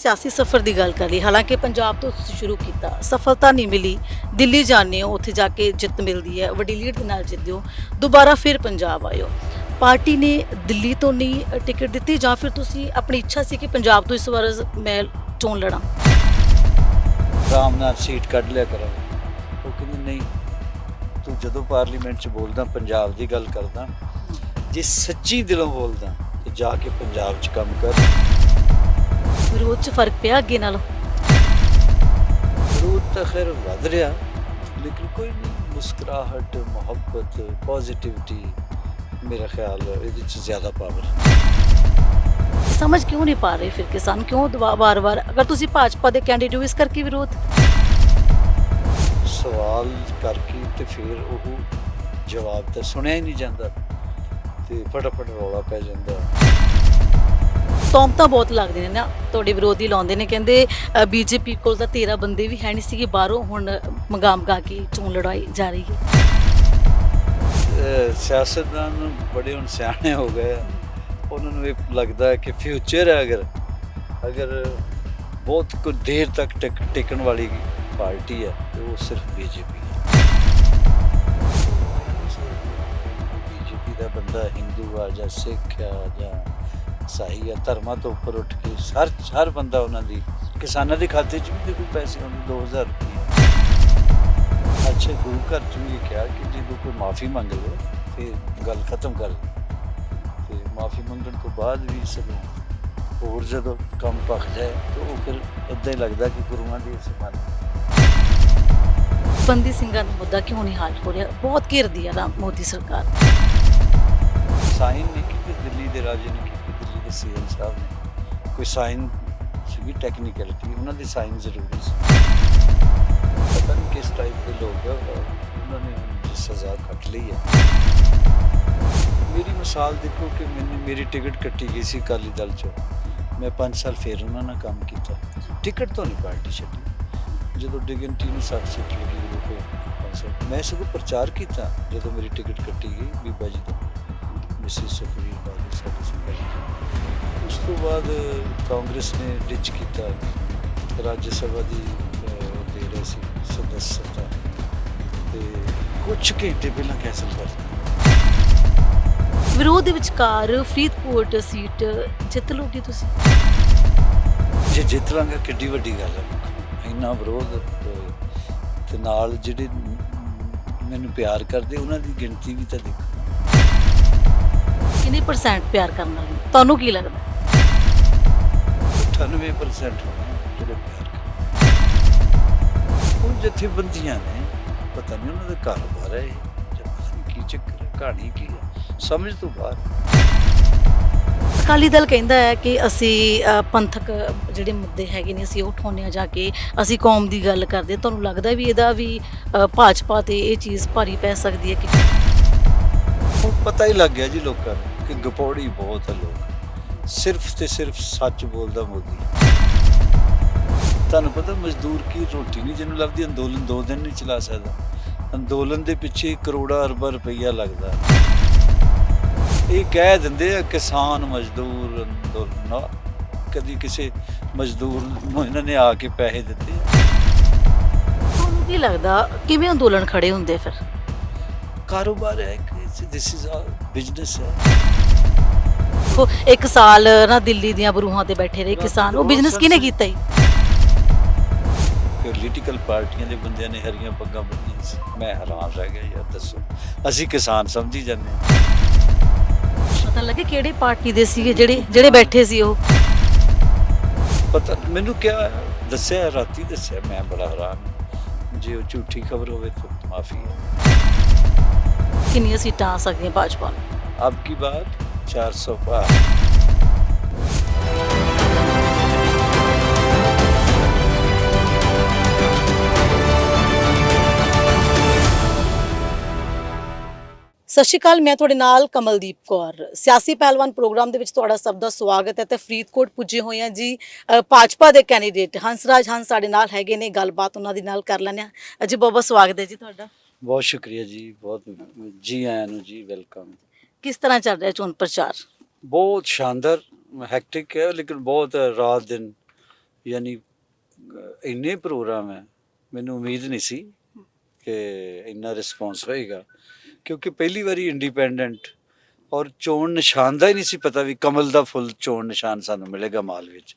ਸਿਆਸੀ ਸਫ਼ਰ ਦੀ ਗੱਲ ਕਰ ਲਈ ਹਾਲਾਂਕਿ ਪੰਜਾਬ ਤੋਂ ਤੁਸੀਂ ਸ਼ੁਰੂ ਕੀਤਾ, ਸਫਲਤਾ ਨਹੀਂ ਮਿਲੀ, ਦਿੱਲੀ ਜਾਂਦੇ ਹੋ, ਉੱਥੇ ਜਾ ਕੇ ਜਿੱਤ ਮਿਲਦੀ ਹੈ, ਵੱਡੀ ਲੀਡ ਦੇ ਨਾਲ ਜਿੱਤਦੇ ਹੋ, ਦੁਬਾਰਾ ਫਿਰ ਪੰਜਾਬ ਆਇਓ ਪਾਰਟੀ ਨੇ ਦਿੱਲੀ ਤੋਂ ਨਹੀਂ ਟਿਕਟ ਦਿੱਤੀ ਜਾਂ ਫਿਰ ਤੁਸੀਂ ਆਪਣੀ ਇੱਛਾ ਸੀ ਕਿ ਪੰਜਾਬ ਤੋਂ ਇਸ ਵਾਰ ਮੈਂ ਚੋਣ ਲੜਾਂ? ਆਰਾਮ ਨਾਲ ਸੀਟ ਕੱਢ ਲਿਆ ਕਰਾਂ। ਉਹ ਕਹਿੰਦੇ, ਨਹੀਂ, ਤੂੰ ਜਦੋਂ ਪਾਰਲੀਮੈਂਟ 'ਚ ਬੋਲਦਾ, ਪੰਜਾਬ ਦੀ ਗੱਲ ਕਰਦਾ। ਜੇ ਸੱਚੀ ਦਿਲੋਂ ਬੋਲਦਾ, ਤੇ ਜਾ ਕੇ ਪੰਜਾਬ 'ਚ ਕੰਮ ਕਰ। ਵਿਰੋਧ 'ਚ ਫ਼ਰਕ ਪਿਆ ਅੱਗੇ ਨਾਲੋਂ। ਜ਼ਰੂਰ ਤਾਂ ਖੈਰ ਵੱਧ ਰਿਹਾ ਲੇਕਿਨ ਕੋਈ ਨਹੀਂ ਮੁਸਕਰਾਹਟ ਮੁਹੱਬਤ ਪੋਜ਼ਿਟਿਵਿਟੀ ਮੇਰਾ ਖਿਆਲ ਇਹਦੇ 'ਚ ਜ਼ਿਆਦਾ ਪਾਵਰ ਸਮਝ ਕਿਉਂ ਨਹੀਂ ਪਾ ਰਹੇ ਫਿਰ ਕਿਸਾਨ? ਕਿਉਂ ਦਵਾ- ਵਾਰ-ਵਾਰ? ਅਗਰ ਤੁਸੀਂ ਭਾਜਪਾ ਦੇ ਕੈਂਡੀਡੇਟ ਹੋ ਇਸ ਕਰਕੇ ਵਿਰੋਧ? ਸਵਾਲ ਕਰਕੇ ਤੇ ਫਿਰ ਉਹ ਜਵਾਬ ਤਾਂ ਸੁਣਿਆ ਹੀ ਨਹੀਂ ਜਾਂਦਾ ਤੇ ਫਟਾਫਟ ਰੌਲਾ ਪੈ ਜਾਂਦਾ। ਤੌਮ ਤਾਂ ਬਹੁਤ ਲੱਗਦੇ ਨੇ ਨਾ। ਤੁਹਾਡੇ ਵਿਰੋਧੀ ਲਾਉਂਦੇ ਨੇ, ਕਹਿੰਦੇ ਬੀਜੇਪੀ ਕੋਲ ਤਾਂ 13 ਬੰਦੇ ਵੀ ਹੈ ਨਹੀਂ ਸੀਗੇ ਬਾਹਰੋਂ, ਹੁਣ ਮੰਗਾ ਮੰਗਾ ਕੇ ਚੋਣ ਲੜਾਈ ਜਾ ਰਹੀ ਹੈ ਸਿਆਸਤਦਾਨ ਬੜੇ ਹੁਣ ਸਿਆਣੇ ਹੋ ਗਏ ਆ। ਉਹਨਾਂ ਨੂੰ ਇਹ ਲੱਗਦਾ ਕਿ ਫਿਊਚਰ ਹੈ ਅਗਰ ਅਗਰ ਬਹੁਤ ਕੁ ਦੇਰ ਤੱਕ ਟਿਕ- ਟਿਕਣ ਵਾਲੀ ਪਾਰਟੀ ਹੈ, ਤੇ ਉਹ ਸਿਰਫ ਬੀਜੇਪੀ ਹੈ। ਬੀਜੇਪੀ ਦਾ ਬੰਦਾ ਹਿੰਦੂ ਆ ਜਾਂ ਸਿੱਖ ਆ ਜਾਂ ਸਾਈ ਆ ਧਰਮਾਂ ਤੋਂ ਉੱਪਰ ਉੱਠ ਕੇ ਹਰ ਹਰ ਬੰਦਾ ਉਹਨਾਂ ਦੀ ਕਿਸਾਨਾਂ ਦੇ ਖਾਤੇ 'ਚ ਵੀ ਦੇਖੋ ਪੈਸੇ ਆਉਂਦੇ 2000 ਰੁਪਏ। ਅੱਛਾ ਗੁਰੂ ਘਰ ਚ ਵੀ ਇਹ ਕਿਹਾ ਕਿ ਜਦੋਂ ਕੋਈ ਮਾਫੀ ਮੰਗ ਲਵੇ ਫਿਰ ਗੱਲ ਖਤਮ ਕਰ ਤੇ ਮਾਫੀ ਮੰਗਣ ਤੋਂ ਬਾਅਦ ਵੀ ਸਗੋਂ ਹੋਰ ਜਦੋਂ ਕੰਮ ਭਖ ਜਾਏ ਤਾਂ ਉਹ ਫਿਰ ਇਦਾਂ ਹੀ ਲੱਗਦਾ ਕਿ ਗੁਰੂਆਂ ਦੀ ਸਮਾਨ ਬੰਦੀ ਸਿੰਘਾਂ ਦਾ ਮੁੱਦਾ ਕਿਉਂ ਨਹੀਂ ਹੱਲ ਹੋ ਰਿਹਾ? ਬਹੁਤ ਘਿਰਦੀ ਹੈ ਨਾ ਮੋਦੀ ਸਰਕਾਰ। ਸਾਈਨ ਨਹੀਂ ਕੀਤੀ ਦਿੱਲੀ ਦੇ ਰਾਜੇ ਨੇ ਕੀਤੀ ਦਿੱਲੀ ਸੀਐਮ ਸਾਹਿਬ ਨੇ। ਕੋਈ ਸਾਈਨ ਸੀਗੀ ਟੈਕਨੀਕਲਿਟੀ ਉਹਨਾਂ ਦੇ ਸਾਈਨ ਜ਼ਰੂਰੀ ਸੀ। ਪਤਾ ਨਹੀਂ ਕਿਸ ਟਾਈਪ ਦੇ ਲੋਕ ਆ ਉਹਨਾਂ ਨੇ ਸਜ਼ਾ ਕੱਟ ਲਈ ਹੈ। ਮੇਰੀ ਮਿਸਾਲ ਦੇਖੋ ਕਿ ਮੈਨੂੰ, ਮੇਰੀ ਟਿਕਟ ਕੱਟੀ ਗਈ ਸੀ ਅਕਾਲੀ ਦਲ ਚੋਂ। ਮੈਂ 5 ਸਾਲ ਫੇਰ ਉਹਨਾਂ ਨਾਲ ਕੰਮ ਕੀਤਾ। ਟਿਕਟ ਤੋਂ ਨਹੀਂ ਪਾਰਟੀ ਛੱਡੀ। ਜਦੋਂ ਡਿਗਨਟੀ ਨੂੰ ਸੱਟ ਸੀਟ ਲੱਗੀ ਉਹ ਫਿਰ ਪੰਜ ਸਾਲ ਮੈਂ ਸਗੋਂ ਪ੍ਰਚਾਰ ਕੀਤਾ ਜਦੋਂ ਮੇਰੀ ਟਿਕਟ ਕੱਟੀ ਗਈ ਬੀਬਾ ਜੀ ਤੋਂ, ਮਿਸਿਸ ਸੁਖਵੀਰ ਤੋਂ ਬਾਅਦ ਕਾਂਗਰਸ ਨੇ ਡਿਚ ਕੀਤਾ। ਰਾਜ ਸਭਾ ਦੀ ਅਹ, ਦੇ ਰਹੇ ਸੀ ਸਦੱਸਤਾ। ਤੇ ਕੁਝ ਘੰਟੇ ਪਹਿਲਾਂ ਕੈਂਸਲ ਕਰ ਦਿੱਤਾ। ਵਿਰੋਧ ਦੇ ਵਿਚਕਾਰ ਫਰੀਦਕੋਟ ਸੀਟ ਜਿੱਤ ਲੋਗੇ ਤੁਸੀਂ? ਜੇ ਜਿੱਤ ਲਾਂਗਾ ਕਿੱਡੀ ਵੱਡੀ ਗੱਲ ਹੈ ਇੰਨਾ ਵਿਰੋਧ ਤੇ ਨਾਲ ਜਿਹੜੇ ਮੈਨੂੰ ਪਿਆਰ ਕਰਦੇ ਉਹਨਾਂ ਦੀ ਗਿਣਤੀ ਵੀ ਤਾਂ ਦੇਖੋ। ਕਿੰਨੇ ਪਰਸੈਂਟ ਪਿਆਰ ਕਰਨ ਵਾਲੇ? ਤੁਹਾਨੂੰ ਕੀ ਲੱਗਦਾ? 98% ਹੋਣੇ ਜਿਹੜੇ ਪਿਆਰ ਕਰਦੇ ਉਹ ਜਥੇਬੰਦੀਆਂ ਨੇ ਪਤਾ ਨਹੀਂ ਉਹਨਾਂ ਦਾ ਕਾਰੋਬਾਰ ਹੈ ਇਹ, ਜਾਂ ਪਤਾ ਨਹੀਂ ਕੀ ਚੱਕਰ ਹੈ ਕਹਾਣੀ ਕੀ ਹੈ ਸਮਝ ਤੋਂ ਬਾਹਰ ਅਕਾਲੀ ਦਲ ਕਹਿੰਦਾ ਹੈ ਕਿ ਅਸੀਂ ਪੰਥਕ ਜਿਹੜੇ ਮੁੱਦੇ ਹੈਗੇ ਨੇ ਅਸੀਂ ਉਹ ਆ ਜਾ ਕੇ ਅਸੀਂ ਕੌਮ ਦੀ ਗੱਲ ਕਰਦੇ। ਤੁਹਾਨੂੰ ਲੱਗਦਾ ਵੀ ਇਹਦਾ ਵੀ ਭਾਜਪਾ ਤੇ ਇਹ ਚੀਜ਼ ਭਾਰੀ ਪੈ ਸਕਦੀ ਹੈ ਕਿ ਹੁਣ ਪਤਾ ਹੀ ਲੱਗ ਗਿਆ ਜੀ ਲੋਕਾਂ ਨੂੰ ਕਿ ਗਪੌੜੀ ਬਹੁਤ ਹੈ ਲੋਕ ਸਿਰਫ ਤੇ ਸਿਰਫ ਸੱਚ ਬੋਲਦਾ ਮੋਦੀ। ਤੁਹਾਨੂੰ ਪਤਾ ਮਜ਼ਦੂਰ ਕੀ ਰੋਟੀ ਨਹੀਂ ਜਿਹਨੂੰ ਲੱਭਦੀ ਅੰਦੋਲਨ ਦੋ ਦਿਨ ਨਹੀਂ ਚਲਾ ਸਕਦਾ। ਅੰਦੋਲਨ ਦੇ ਪਿੱਛੇ ਕਰੋੜਾ ਅਰਬਾਂ ਰੁਪਈਆ ਲੱਗਦਾ। ਇਹ ਕਹਿ ਦਿੰਦੇ ਆ ਕਿਸਾਨ ਮਜ਼ਦੂਰ ਅੰਦੋਲਨ। ਕਦੀ ਕਿਸੇ ਮਜ਼ਦੂਰ ਨੂੰ ਇਹਨਾਂ ਨੇ ਆ ਕੇ ਪੈਸੇ ਦਿੱਤੇ। ਤੁਹਾਨੂੰ ਕੀ ਲੱਗਦਾ ਕਿਵੇਂ ਅੰਦੋਲਨ ਖੜੇ ਹੁੰਦੇ ਫਿਰ? ਕਾਰੋਬਾਰ ਹੈ ਦਿਸ ਇਜ਼ ਆ ਬਿਜ਼ਨਸ ਹੈ। ਇੱਕ ਸਾਲ ਨਾ ਦਿੱਲੀ ਦੀਆਂ ਬਰੂਹਾਂ ਤੇ ਬੈਠੇ ਰਹੇ ਕਿਸਾਨ। ਉਹ ਬਿਜ਼ਨਸ ਕਿਹਨੇ ਕੀਤਾ ਜੀ? ਪੋਲੀਟੀਕਲ ਪਾਰਟੀਆਂ ਦੇ ਬੰਦਿਆਂ ਨੇ ਹਰੀਆਂ ਪੱਗਾਂ ਬੰਨ੍ਹੀਆਂ ਸੀ। ਮੈਂ ਹੈਰਾਨ ਰਹਿ ਗਿਆ ਯਾਰ ਦੱਸੋ। ਅਸੀਂ ਕਿਸਾਨ ਸਮਝੀ ਜਾਂਦੇ ਹਾਂ। ਪਤਾ ਲੱਗੇ ਕਿਹੜੇ ਪਾਰਟੀ ਦੇ ਸੀਗੇ ਜਿਹੜੇ ਜਿਹੜੇ ਬੈਠੇ ਸੀ ਉਹ? ਪਤਾ ਮੈਨੂੰ ਕਿਹਾ ਦੱਸਿਆ ਰਾਤੀ ਦੱਸਿਆ। ਮੈਂ ਬੜਾ ਹੈਰਾਨ ਹਾਂ। ਜੇ ਉਹ ਝੂਠੀ ਖਬਰ ਹੋਵੇ ਤਾਂ ਮਾਫੀ ਹੈ। ਕਿੰਨੀਆਂ ਸੀਟਾਂ ਆ ਸਕਦੀਆਂ ਭਾਜਪਾ ਨੂੰ? ਅਬ ਕੀ ਬਾਤ? 400 ਪਾਰ ਸਤਿ ਸ਼੍ਰੀ ਅਕਾਲ ਮੈਂ ਤੁਹਾਡੇ ਨਾਲ ਕਮਲਦੀਪ ਕੌਰ। ਸਿਆਸੀ ਪਹਿਲਵਾਨ ਪ੍ਰੋਗਰਾਮ ਦੇ ਵਿੱਚ ਤੁਹਾਡਾ ਸਭ ਦਾ ਸਵਾਗਤ ਹੈ ਤੇ ਫਰੀਦਕੋਟ ਪੁੱਜੇ ਹੋਏ ਹਾਂ ਜੀ। ਭਾਜਪਾ ਦੇ ਕੈਂਡੀਡੇਟ ਹੰਸਰਾਜ ਹੰਸ ਸਾਡੇ ਨਾਲ ਹੈਗੇ ਨੇ ਗੱਲਬਾਤ ਉਹਨਾਂ ਦੇ ਨਾਲ ਕਰ ਲੈਂਦੇ ਹਾਂ। ਜੀ ਬਾਬਾ ਸਵਾਗਤ ਹੈ ਜੀ ਤੁਹਾਡਾ। ਬਹੁਤ ਸ਼ੁਕਰੀਆ ਜੀ ਬਹੁਤ ਜੀ ਆਇਆਂ ਨੂੰ ਜੀ ਵੈਲਕਮ। ਕਿਸ ਤਰ੍ਹਾਂ ਚੱਲ ਰਿਹਾ ਚੋਣ ਪ੍ਰਚਾਰ? ਬਹੁਤ ਸ਼ਾਨਦਾਰ ਹੈਕਟਿਕ ਹੈ, ਲੇਕਿਨ ਬਹੁਤ ਰਾਤ ਦਿਨ, ਯਾਨੀ, ਇੰਨੇ ਪ੍ਰੋਗਰਾਮ ਹੈ, ਮੈਨੂੰ ਉਮੀਦ ਨਹੀਂ ਸੀ ਕਿ ਇੰਨਾ ਰਿਸਪੌਂਸ ਹੋਏਗਾ, ਕਿਉਂਕਿ ਪਹਿਲੀ ਵਾਰੀ ਇੰਡੀਪੈਂਡੈਂਟ ਔਰ ਚੋਣ ਨਿਸ਼ਾਨ ਦਾ ਹੀ ਨਹੀਂ ਸੀ ਪਤਾ ਵੀ ਕਮਲ ਦਾ ਫੁੱਲ ਚੋਣ ਨਿਸ਼ਾਨ ਸਾਨੂੰ ਮਿਲੇਗਾ ਮਾਲ ਵਿੱਚ।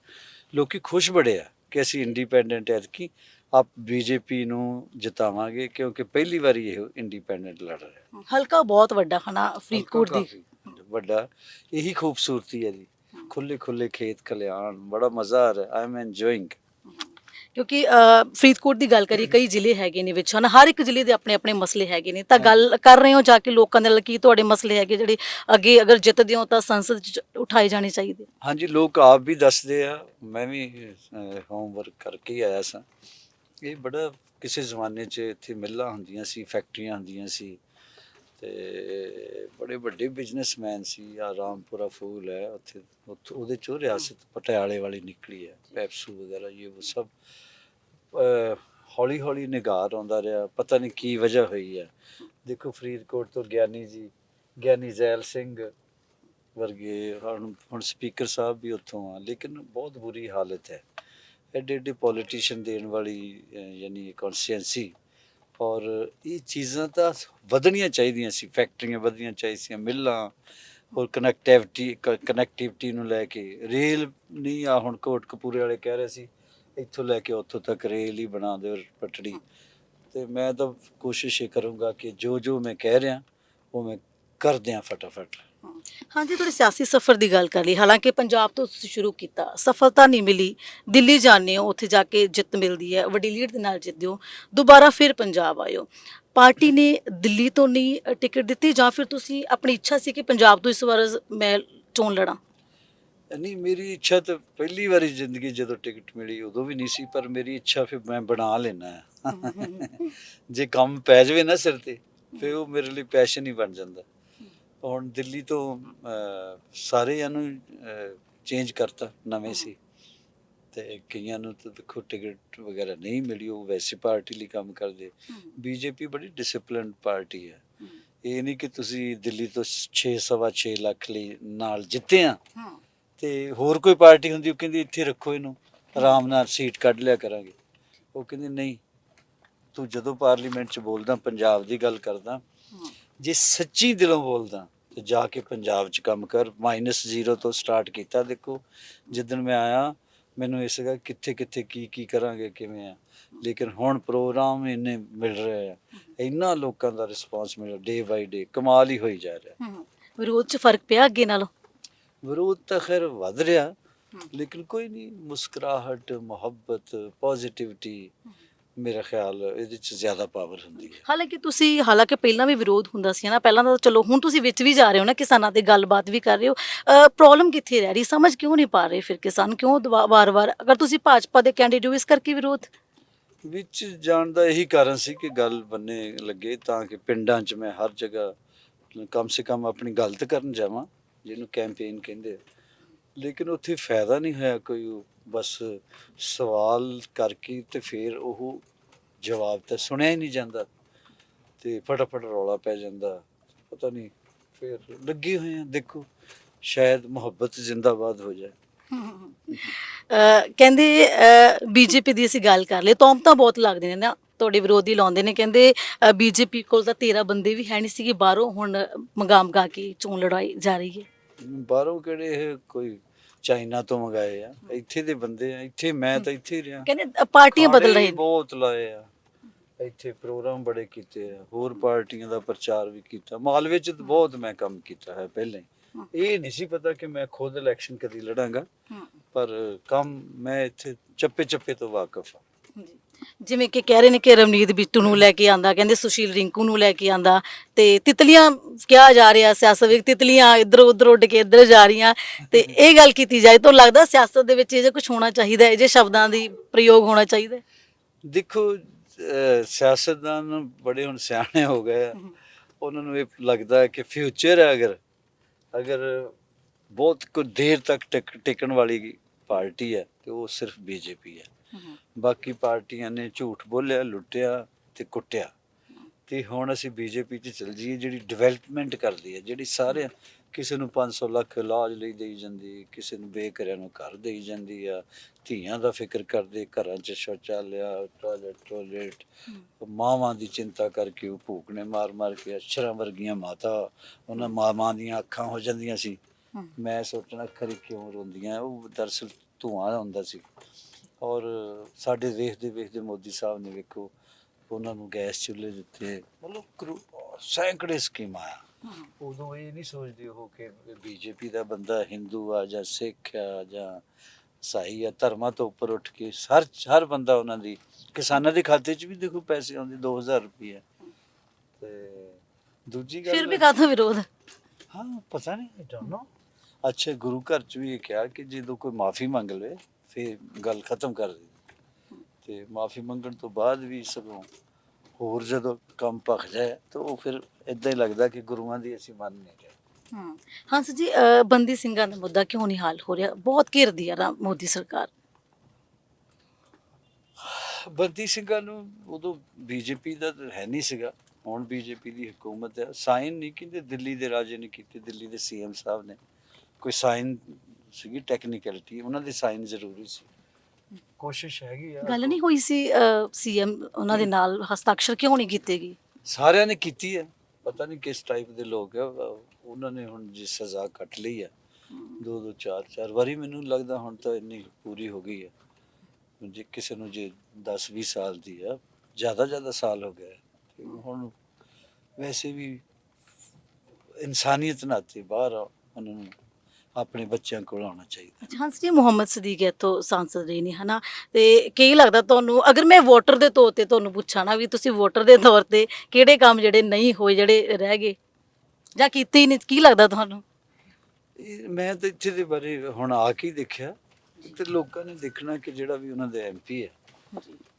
ਲੋਕੀ ਖੁਸ਼ ਬੜੇ ਆ ਕਿ ਅਸੀਂ ਇੰਡੀਪੈਂਡੈਂਟ ਐਤਕੀ ਆਪ ਬੀਜੇਪੀ ਨੂੰ ਜਿਤਾਵਾਂਗੇ ਕਿਉਂਕਿ ਪਹਿਲੀ ਵਾਰੀ ਇਹ ਇੰਡੀਪੈਂਡੈਂਟ ਲੜ ਰਿਹਾ ਹਲਕਾ ਬਹੁਤ ਵੱਡਾ ਹਨਾ ਫਰੀਦਕੋਟ ਦੀ। ਵੱਡਾ। ਇਹੀ ਖੂਬਸੂਰਤੀ ਹੈ ਜੀ। ਖੁੱਲੇ ਖੁੱਲੇ ਖੇਤ ਖਲਿਆਣ ਬੜਾ ਮਜ਼ਾ ਆ ਰਿਹਾ। ਆਈ ਐਮ ਐਨਜੋਇੰਗ ਕਿਉਂਕਿ ਫਰੀਦਕੋਟ ਦੀ ਗੱਲ ਕਰੀ ਕਈ ਜ਼ਿਲ੍ਹੇ ਹੈਗੇ ਨੇ ਵਿੱਚ ਹਨ ਹਰ ਇੱਕ ਜ਼ਿਲ੍ਹੇ ਦੇ ਆਪਣੇ ਆਪਣੇ ਮਸਲੇ ਹੈਗੇ ਨੇ। ਤਾਂ ਗੱਲ ਕਰ ਰਹੇ ਹੋ ਜਾ ਕੇ ਲੋਕਾਂ ਦੇ ਨਾਲ ਕੀ ਤੁਹਾਡੇ ਮਸਲੇ ਹੈਗੇ ਜਿਹੜੇ ਅੱਗੇ ਅਗਰ ਜਿੱਤਦੇ ਹੋ ਤਾਂ ਸੰਸਦ 'ਚ ਉਠਾਏ ਜਾਣੇ ਚਾਹੀਦੇ? ਹਾਂਜੀ ਲੋਕ ਆਪ ਵੀ ਦੱਸਦੇ ਆ। ਮੈਂ ਵੀ ਹੋਮਵਰਕ ਕਰਕੇ ਆਇਆ ਸਾਂ। ਇਹ ਬੜਾ ਕਿਸੇ ਜ਼ਮਾਨੇ 'ਚ ਇੱਥੇ ਮਿੱਲਾਂ ਹੁੰਦੀਆਂ ਸੀ ਫੈਕਟਰੀਆਂ ਹੁੰਦੀਆਂ ਸੀ ਤੇ ਬੜੇ ਵੱਡੇ ਬਿਜ਼ਨਸਮੈਨ ਸੀ ਆ ਰਾਮਪੁਰਾ ਫੂਲ ਹੈ ਉੱਥੇ ਉਹਦੇ ਚੋਂ ਰਿਆਸਤ ਪਟਿਆਲੇ ਵਾਲੀ ਨਿਕਲੀ ਹੈ ਪੈਪਸੂ ਵਗੈਰਾ ਇਹ ਉਹ ਸਭ ਹੌਲੀ ਹੌਲੀ ਨਿਗਾਰ ਆਉਂਦਾ ਰਿਹਾ ਪਤਾ ਨਹੀਂ ਕੀ ਵਜ੍ਹਾ ਹੋਈ ਹੈ। ਦੇਖੋ ਫਰੀਦਕੋਟ ਤੋਂ ਗਿਆਨੀ ਜੀ ਗਿਆਨੀ ਜ਼ੈਲ ਸਿੰਘ ਵਰਗੇ ਹੁਣ ਸਪੀਕਰ ਸਾਹਿਬ ਵੀ ਉੱਥੋਂ ਆ ਲੇਕਿਨ ਬਹੁਤ ਬੁਰੀ ਹਾਲਤ ਹੈ। ਐਡੇ ਐਡੇ ਪੋਲੀਟੀਸ਼ੀਅਨ ਦੇਣ ਵਾਲੀ ਯਾਨੀ ਕੌਨਸਟੀਟੈਂਸੀ ਔਰ ਇਹ ਚੀਜ਼ਾਂ ਤਾਂ ਵਧਣੀਆਂ ਚਾਹੀਦੀਆਂ ਸੀ ਫੈਕਟਰੀਆਂ ਵਧਣੀਆਂ ਚਾਹੀਦੀਆਂ, ਮਿੱਲਾਂ, ਹੋਰ ਕਨੈਕਟੀਵਿਟੀ ਕਨੈਕਟੀਵਿਟੀ ਨੂੰ ਲੈ ਕੇ। ਰੇਲ ਨਹੀਂ ਆ ਹੁਣ ਕੋਟਕਪੂਰੇ ਵਾਲੇ ਕਹਿ ਰਹੇ ਸੀ, ਇੱਥੋਂ ਲੈ ਕੇ ਉੱਥੋਂ ਤੱਕ ਰੇਲ ਹੀ ਬਣਾ ਦਿਓ ਪਟੜੀ। ਤੇ ਮੈਂ ਤਾਂ ਕੋਸ਼ਿਸ਼ ਇਹ ਕਰੂੰਗਾ ਕਿ ਜੋ ਜੋ ਮੈਂ ਕਹਿ ਰਿਹਾ, ਉਹ ਮੈਂ ਕਰ ਦਿਆਂ ਫਟਾਫਟ। ਹਾਂਜੀ ਤੁਹਾਡੇ ਸਿਆਸੀ ਸਫ਼ਰ ਦੀ ਗੱਲ ਕਰ ਲਈ। ਹਾਲਾਂਕਿ ਪੰਜਾਬ ਤੋਂ ਤੁਸੀਂ ਸ਼ੁਰੂ ਕੀਤਾ ਸਫਲਤਾ ਨਹੀਂ ਮਿਲੀ। ਦਿੱਲੀ ਜਾਂਦੇ ਹੋ ਉੱਥੇ ਜਾ ਕੇ ਜਿੱਤ ਮਿਲਦੀ ਹੈ ਵੱਡੀ ਲੀਡ ਦੇ ਨਾਲ ਜਿੱਤਦੇ ਹੋ ਦੁਬਾਰਾ ਫਿਰ ਪੰਜਾਬ ਆਇਓ ਪਾਰਟੀ ਨੇ ਦਿੱਲੀ ਤੋਂ ਨਹੀਂ ਟਿਕਟ ਦਿੱਤੀ ਜਾਂ ਫਿਰ ਤੁਸੀਂ ਆਪਣੀ ਇੱਛਾ ਸੀ ਕਿ ਪੰਜਾਬ ਤੋਂ ਇਸ ਵਾਰ ਮੈਂ ਚੋਣ ਲੜਾਂ? ਨਹੀਂ ਮੇਰੀ ਇੱਛਾ ਤਾਂ ਪਹਿਲੀ ਵਾਰੀ ਜ਼ਿੰਦਗੀ ਜਦੋਂ ਟਿਕਟ ਮਿਲੀ ਉਦੋਂ ਵੀ ਨਹੀਂ ਸੀ ਪਰ ਮੇਰੀ ਇੱਛਾ ਫਿਰ ਮੈਂ ਬਣਾ ਲੈਣਾ ਜੇ ਕੰਮ ਪੈ ਜਾਵੇ ਨਾ ਸਿਰ ਤੇ ਫਿਰ ਉਹ ਮੇਰੇ ਲਈ ਪੈਸ਼ਨ ਹੀ ਬਣ ਜਾਂਦਾ। ਹੁਣ ਦਿੱਲੀ ਤੋਂ ਅਹ, ਸਾਰਿਆਂ ਨੂੰ ਚੇਂਜ ਕਰਤਾ ਨਵੇਂ ਸੀ। ਤੇ ਕਈਆਂ ਨੂੰ ਤਾਂ ਦੇਖੋ ਟਿਕਟ ਵਗੈਰਾ ਨਹੀਂ ਮਿਲੀ ਉਹ ਵੈਸੇ ਪਾਰਟੀ ਲਈ ਕੰਮ ਕਰਦੇ। ਬੀਜੇਪੀ ਬੜੀ ਡਿਸਪਲਿਨਡ ਪਾਰਟੀ ਹੈ। ਇਹ ਨਹੀਂ ਕਿ ਤੁਸੀਂ ਦਿੱਲੀ ਤੋਂ 6 ਸਵਾ 6 ਲੱਖ ਲਈ ਨਾਲ ਜਿੱਤੇ ਆ। ਤੇ ਹੋਰ ਕੋਈ ਪਾਰਟੀ ਹੁੰਦੀ ਉਹ ਕਹਿੰਦੀ ਇੱਥੇ ਰੱਖੋ ਇਹਨੂੰ ਆਰਾਮ ਨਾਲ ਸੀਟ ਕੱਢ ਲਿਆ ਕਰਾਂਗੇ। ਉਹ ਕਹਿੰਦੇ ਨਹੀਂ ਤੂੰ ਜਦੋਂ ਪਾਰਲੀਮੈਂਟ 'ਚ ਬੋਲਦਾ ਪੰਜਾਬ ਦੀ ਗੱਲ ਕਰਦਾ। ਜੇ ਸੱਚੀ ਦਿਲੋਂ ਬੋਲਦਾ ਤੇ ਜਾ ਕੇ ਪੰਜਾਬ 'ਚ ਕੰਮ ਕਰ। ਮਾਈਨਸ ਜ਼ੀਰੋ ਤੋਂ ਸਟਾਰਟ ਕੀਤਾ ਦੇਖੋ ਜਿੱਦਣ ਮੈਂ ਆਇਆ ਮੈਨੂੰ ਇਹ ਸੀਗਾ ਕਿੱਥੇ ਕਿੱਥੇ ਕੀ ਕੀ ਕਰਾਂਗੇ ਕਿਵੇਂ ਆ। ਲੇਕਿਨ ਹੁਣ ਪ੍ਰੋਗਰਾਮ ਇੰਨੇ ਮਿਲ ਰਹੇ ਆ ਇੰਨਾ ਲੋਕਾਂ ਦਾ ਰਿਸਪਾਂਸ ਮਿਲ ਡੇ ਬਾਈ ਡੇ ਕਮਾਲ ਹੀ ਹੋਈ ਜਾ ਰਿਹਾ। ਵਿਰੋਧ 'ਚ ਫ਼ਰਕ ਪਿਆ ਅੱਗੇ ਨਾਲੋਂ? ਵਿਰੋਧ ਤਾਂ ਖੈਰ ਵੱਧ ਰਿਹਾ ਲੇਕਿਨ ਕੋਈ ਨਹੀਂ ਮੁਸਕਰਾਹਟ ਮੁਹੱਬਤ ਪੋਜ਼ਿਟਿਵਿਟੀ ਮੇਰਾ ਖਿਆਲ ਇਹਦੇ ਚ ਜ਼ਿਆਦਾ ਪਾਵਰ ਹੁੰਦੀ ਹੈ। ਹਾਲਾਂਕਿ ਤੁਸੀਂ ਹਾਲਾਂਕਿ ਪਹਿਲਾਂ ਵੀ ਵਿਰੋਧ ਹੁੰਦਾ ਸੀ ਨਾ ਪਹਿਲਾਂ ਤਾਂ ਚਲੋ ਹੁਣ ਤੁਸੀਂ ਵਿੱਚ ਵੀ ਜਾ ਰਹੇ ਹੋ ਨਾ ਕਿਸਾਨਾਂ ਦੇ ਗੱਲਬਾਤ ਵੀ ਕਰ ਰਹੇ ਹੋ। ਪ੍ਰੋਬਲਮ ਕਿੱਥੇ ਰਹਿ ਰਹੀ? ਸਮਝ ਕਿਉਂ ਨਹੀਂ ਪਾ ਰਹੇ ਫਿਰ ਕਿਸਾਨ? ਕਿਉਂ ਵਾਰ-ਵਾਰ? ਅਗਰ ਤੁਸੀਂ ਭਾਜਪਾ ਦੇ ਕੈਂਡੀਡੇਟ ਹੋ ਇਸ ਕਰਕੇ ਵਿਰੋਧ? ਵਿੱਚ ਜਾਣ ਦਾ ਇਹੀ ਕਾਰਨ ਸੀ ਕਿ ਗੱਲ ਬੰਨੇ ਲੱਗੇ ਤਾਂ ਕਿ ਪਿੰਡਾਂ 'ਚ ਮੈਂ ਹਰ ਜਗ੍ਹਾ ਕਮ ਸੇ ਕਮ ਆਪਣੀ ਗੱਲ ਤਾਂ ਕਰਨ ਜਾਵਾਂ ਜਿਹਨੂੰ ਕੈਂਪੇਨ ਕਹਿੰਦੇ। ਲੇਕਿਨ ਉੱਥੇ ਫਾਇਦਾ ਨਹੀਂ ਹੋਇਆ ਕੋਈ ਬਸ ਸਵਾਲ ਕਰਕੇ ਤੇ ਫਿਰ ਉਹ ਜਵਾਬ ਤਾਂ ਸੁਣਿਆ ਹੀ ਨਹੀਂ ਜਾਂਦਾ ਤੇ ਫਟਾਫਟ ਰੌਲਾ ਪੈ ਜਾਂਦਾ। ਪਤਾ ਨਹੀਂ ਫਿਰ ਲੱਗੇ ਹੋਏ ਆ ਦੇਖੋ ਸ਼ਾਇਦ ਮੁਹੱਬਤ ਜ਼ਿੰਦਾਬਾਦ ਹੋ ਜਾਏ। ਕਹਿੰਦੇ ਬੀਜੇਪੀ ਦੀ ਅਸੀਂ ਗੱਲ ਕਰ ਲਈ ਤੌਮਤਾਂ ਬਹੁਤ ਲੱਗਦੇ ਨੇ ਨਾ ਤੁਹਾਡੇ ਵਿਰੋਧੀ ਲਾਉਂਦੇ ਨੇ ਕਹਿੰਦੇ ਬੀਜੇਪੀ ਕੋਲ ਤਾਂ 13 ਬੰਦੇ ਵੀ ਹੈ ਨਹੀਂ ਸੀਗੇ ਬਾਹਰੋਂ ਹੁਣ ਮੰਗਾ ਮੰਗਾ ਕੇ ਚੋਣ ਲੜਾਈ ਜਾ ਰਹੀ ਹੈ। ਬਾਹਰੋਂ ਕਿਹੜੇ ਕੋਈ ਚਾਈਨਾ ਤੋਂ ਮੰਗਾਏ ਆ। ਇੱਥੇ ਦੇ ਬੰਦੇ ਆ ਇੱਥੇ ਮੈਂ ਤਾਂ ਇੱਥੇ ਹੀ ਰਿਹਾ। ਕਹਿੰਦੇ ਪਾਰਟੀਆਂ ਬਦਲ ਰਹੇ ਬਹੁਤ ਲਾਏ ਆ। ਇੱਥੇ ਪ੍ਰੋਗਰਾਮ ਬੜੇ ਕੀਤੇ ਆ ਹੋਰ ਪਾਰਟੀਆਂ ਦਾ ਪ੍ਰਚਾਰ ਵੀ ਕੀਤਾ। ਮਾਲਵੇ ਚ ਤਾਂ ਬਹੁਤ ਮੈਂ ਕੰਮ ਕੀਤਾ ਹੈ ਪਹਿਲਾਂ ਹੀ। ਇਹ ਨਹੀਂ ਸੀ ਪਤਾ ਕਿ ਮੈਂ ਖੁਦ ਇਲੈਕਸ਼ਨ ਕਦੀ ਲੜਾਂਗਾ। ਪਰ ਕੰਮ ਮੈਂ ਇੱਥੇ ਚੱਪੇ ਚੱਪੇ ਤੋਂ ਵਾਕਿਫ ਹਾਂ। ਜੀ। ਜਿਵੇਂ ਕਿ ਕਹਿ ਰਹੇ ਨੇ ਕਿ ਰਵਨੀਤ ਬਿੱਟੂ ਨੂੰ ਲੈ ਕੇ ਆਂਦਾ ਕਹਿੰਦੇ ਸੁਸ਼ੀਲ ਰਿੰਕੂ ਨੂੰ ਲੈ ਕੇ ਆਂਦਾ ਤੇ ਤਿਤਲੀਆਂ ਕਿਹਾ ਜਾ ਰਿਹਾ ਸਿਆਸਤ ਵਿੱਚ ਤਿਤਲੀਆਂ ਇੱਧਰ ਉੱਧਰ ਉੱਡ ਕੇ ਇੱਧਰ ਜਾ ਰਹੀਆਂ ਤੇ ਇਹ ਗੱਲ ਕੀਤੀ ਜਾਏ ਤਾਂ ਲੱਗਦਾ ਸਿਆਸਤ ਦੇ ਵਿੱਚ ਇਹ ਕੁਝ ਹੋਣਾ ਚਾਹੀਦਾ ਹੈ ਜੇ ਸ਼ਬਦਾਂ ਦੀ ਪ੍ਰਯੋਗ ਹੋਣਾ ਚਾਹੀਦਾ। ਹੈ ਦੇਖੋ ਅਹ ਸਿਆਸਤਦਾਨ ਬੜੇ ਹੁਣ ਸਿਆਣੇ ਹੋ ਗਏ ਆ। ਉਹਨਾਂ ਨੂੰ ਇਹ ਲੱਗਦਾ ਹੈ ਕਿ ਫਿਊਚਰ ਹੈ ਅਗਰ ਅਗਰ ਬਹੁਤ ਕੁ ਦੇਰ ਤੱਕ ਟਿਕ- ਟਿਕਣ ਵਾਲੀ ਪਾਰਟੀ ਹੈ ਤੇ ਉਹ ਸਿਰਫ ਬੀਜੇਪੀ ਹੈ। ਬਾਕੀ ਪਾਰਟੀਆਂ ਨੇ ਝੂਠ ਬੋਲਿਆ ਲੁੱਟਿਆ ਤੇ ਕੁੱਟਿਆ। ਤੇ ਹੁਣ ਅਸੀਂ ਬੀਜੇਪੀ 'ਚ ਚਲ ਜਾਈਏ ਜਿਹੜੀ ਡਿਵੈਲਪਮੈਂਟ ਕਰਦੀ ਹੈ ਜਿਹੜੀ ਸਾਰੇ ਕਿਸੇ ਨੂੰ 500 ਲੱਖ ਇਲਾਜ ਲਈ ਦੇਈ ਜਾਂਦੀ ਕਿਸੇ ਨੂੰ ਬੇਘਰਿਆਂ ਨੂੰ ਘਰ ਦੇਈ ਜਾਂਦੀ ਆ ਧੀਆਂ ਦਾ ਫਿਕਰ ਕਰਦੇ ਘਰਾਂ 'ਚ ਸ਼ੌਚਾਲਿਆ ਟਾਇਲਟ ਟਾਇਲਟ ਮਾਵਾਂ ਦੀ ਚਿੰਤਾ ਕਰਕੇ ਉਹ ਭੂਖਣੇ ਮਾਰ ਮਾਰ ਕੇ ਅਸ਼ਰਾਂ ਵਰਗੀਆਂ ਮਾਤਾ ਉਹਨਾਂ ਮਾਵਾਂ ਦੀਆਂ ਅੱਖਾਂ ਹੋ ਜਾਂਦੀਆਂ ਸੀ। ਮੈਂ ਸੋਚਣਾ ਖਰੀ ਕਿਉਂ ਰੋਂਦੀਆਂ ਉਹ ਦਰਅਸਲ ਧੂਆਂ ਹੁੰਦਾ ਸੀ। ਔਰ ਸਾਡੇ ਵੇਖਦੇ ਵੇਖਦੇ ਮੋਦੀ ਸਾਹਿਬ ਨੇ ਵੇਖੋ ਉਹਨਾਂ ਨੂੰ ਗੈਸ ਚੁੱਲ੍ਹੇ ਦਿੱਤੇ ਮਤਲਬ ਸੈਂਕੜੇ ਸਕੀਮਾਂ ਆ। ਉਦੋਂ ਇਹ ਨਹੀਂ ਸੋਚਦੇ ਉਹ ਕਿ ਬੀਜੇਪੀ ਦਾ ਬੰਦਾ ਹਿੰਦੂ ਆ ਜਾਂ ਸਿੱਖ ਆ ਜਾਂ ਸਾਈ ਆ ਧਰਮਾਂ ਤੋਂ ਉੱਪਰ ਉੱਠ ਕੇ ਹਰ ਹਰ ਬੰਦਾ ਉਹਨਾਂ ਦੀ ਕਿਸਾਨਾਂ ਦੇ ਖਾਤੇ 'ਚ ਵੀ ਦੇਖੋ ਪੈਸੇ ਆਉਂਦੇ 2000 ਰੁਪਏ ਤੇ ਦੂਜੀ ਗੱਲ ਫਿਰ ਵੀ ਕਾਹਦਾ ਵਿਰੋਧ? ਹਾਂ ਪਤਾ ਨਹੀਂ ਆਈ ਡੋਨਟ ਨੋ ਅੱਛਾ ਗੁਰੂ ਘਰ 'ਚ ਵੀ ਇਹ ਕਿਹਾ ਕਿ ਜਦੋਂ ਕੋਈ ਮਾਫੀ ਮੰਗ ਲਵੇ ਫਿਰ ਗੱਲ ਖਤਮ ਕਰ ਦੇ ਤੇ ਮਾਫੀ ਮੰਗਣ ਤੋਂ ਬਾਅਦ ਵੀ ਸਗੋਂ ਹੋਰ ਜਦੋਂ ਕੰਮ ਭਖ ਜਾਏ ਤਾਂ ਉਹ ਫਿਰ ਇਦਾਂ ਹੀ ਲੱਗਦਾ ਕਿ ਗੁਰੂਆਂ ਦੀ ਅਸੀਂ ਮੰਨ ਨਹੀਂ ਰਹੇ। ਹਮ, ਹੰਸ ਜੀ ਬੰਦੀ ਸਿੰਘਾਂ ਦਾ ਮੁੱਦਾ ਕਿਉਂ ਨਹੀਂ ਹੱਲ ਹੋ ਰਿਹਾ? ਬਹੁਤ ਘਿਰਦੀ ਆ ਨਾ ਮੋਦੀ ਸਰਕਾਰ। ਬੰਦੀ ਸਿੰਘਾਂ ਨੂੰ ਉਦੋਂ ਬੀਜੇਪੀ ਦਾ ਹੈ ਨਹੀਂ ਸੀਗਾ। ਹੁਣ ਬੀਜੇਪੀ ਦੀ ਹਕੂਮਤ ਹੈ ਸਾਈਨ ਨਹੀਂ ਕੀਤੇ ਦਿੱਲੀ ਦੇ ਰਾਜੇ ਨੇ ਕੀਤੇ ਦਿੱਲੀ ਦੇ ਸੀਐਮ ਸਾਹਿਬ ਨੇ। ਕੋਈ ਸਾਈਨ ਸੀਗੀ ਟੈਕਨੀਕੈਲਿਟੀ ਉਹਨਾਂ ਦੇ ਸਾਈਨ ਜ਼ਰੂਰੀ ਸੀ। ਕੋਸ਼ਿਸ਼ ਹੈਗੀ ਆ। ਗੱਲ ਨਹੀਂ ਹੋਈ ਸੀ ਸੀਐਮ ਉਹਨਾਂ ਦੇ ਨਾਲ ਹਸਤਾਖਰ ਕਿਉਂ ਨਹੀਂ ਕੀਤੇ ਗਏ ਸਾਰਿਆਂ ਨੇ ਕੀਤੀ ਹੈ ਪਤਾ ਨਹੀਂ ਕਿਸ ਟਾਈਪ ਦੇ ਲੋਕ ਆ ਉਹਨਾਂ ਨੇ ਹੁਣ ਜੀ ਸਜ਼ਾ ਕੱਟ ਲਈ ਹੈ। ਦੋ ਦੋ ਚਾਰ ਚਾਰ ਵਾਰੀ ਮੈਨੂੰ ਲੱਗਦਾ ਹੁਣ ਤਾਂ ਇੰਨੀ ਪੂਰੀ ਹੋ ਗਈ ਹੈ ਜੇ ਕਿਸੇ ਨੂੰ ਜੇ 10 20 ਸਾਲ ਦੀ ਆ ਜ਼ਿਆਦਾ ਜ਼ਿਆਦਾ ਸਾਲ ਹੋ ਗਏ ਤੇ ਹੁਣ ਵੈਸੇ ਵੀ ਇਨਸਾਨੀਅਤ ਨਾਤੇ ਬਾਹਰ ਆ, ਉਹਨਾਂ ਨੂੰ ਆਪਣੇ ਬੱਚਿਆਂ ਕੋਲ ਆਉਣਾ ਚਾਹੀਦਾ। ਜੀ ਮੁਹੰਮਦ ਸਦੀਕ ਇੱਥੋਂ ਸਾਂਸਦ ਰਹੇ ਨੇ ਹਨਾ? ਤੇ ਕੀ ਲੱਗਦਾ ਤੁਹਾਨੂੰ ਅਗਰ ਮੈਂ ਵੋਟਰ ਦੇ ਤੌਰ ਤੇ ਤੁਹਾਨੂੰ ਪੁੱਛਾਂ ਨਾ ਵੀ ਤੁਸੀਂ ਵੋਟਰ ਦੇ ਤੌਰ ਤੇ ਕਿਹੜੇ ਕੰਮ ਜਿਹੜੇ ਨਹੀਂ ਹੋਏ ਜਿਹੜੇ ਰਹਿ ਗਏ? ਜਾਂ ਕੀਤੇ ਹੀ ਨਹੀਂ ਕੀ ਲੱਗਦਾ ਤੁਹਾਨੂੰ? ਇਹ ਮੈਂ ਤਾਂ ਇੱਥੇ ਦੇ ਬਾਰੇ ਹੁਣ ਆ ਕੇ ਹੀ ਦੇਖਿਆ। ਤੇ ਲੋਕਾਂ ਨੇ ਦੇਖਣਾ ਕਿ ਜਿਹੜਾ ਵੀ ਉਹਨਾਂ ਦੇ ਐਮਪੀ ਹੈ।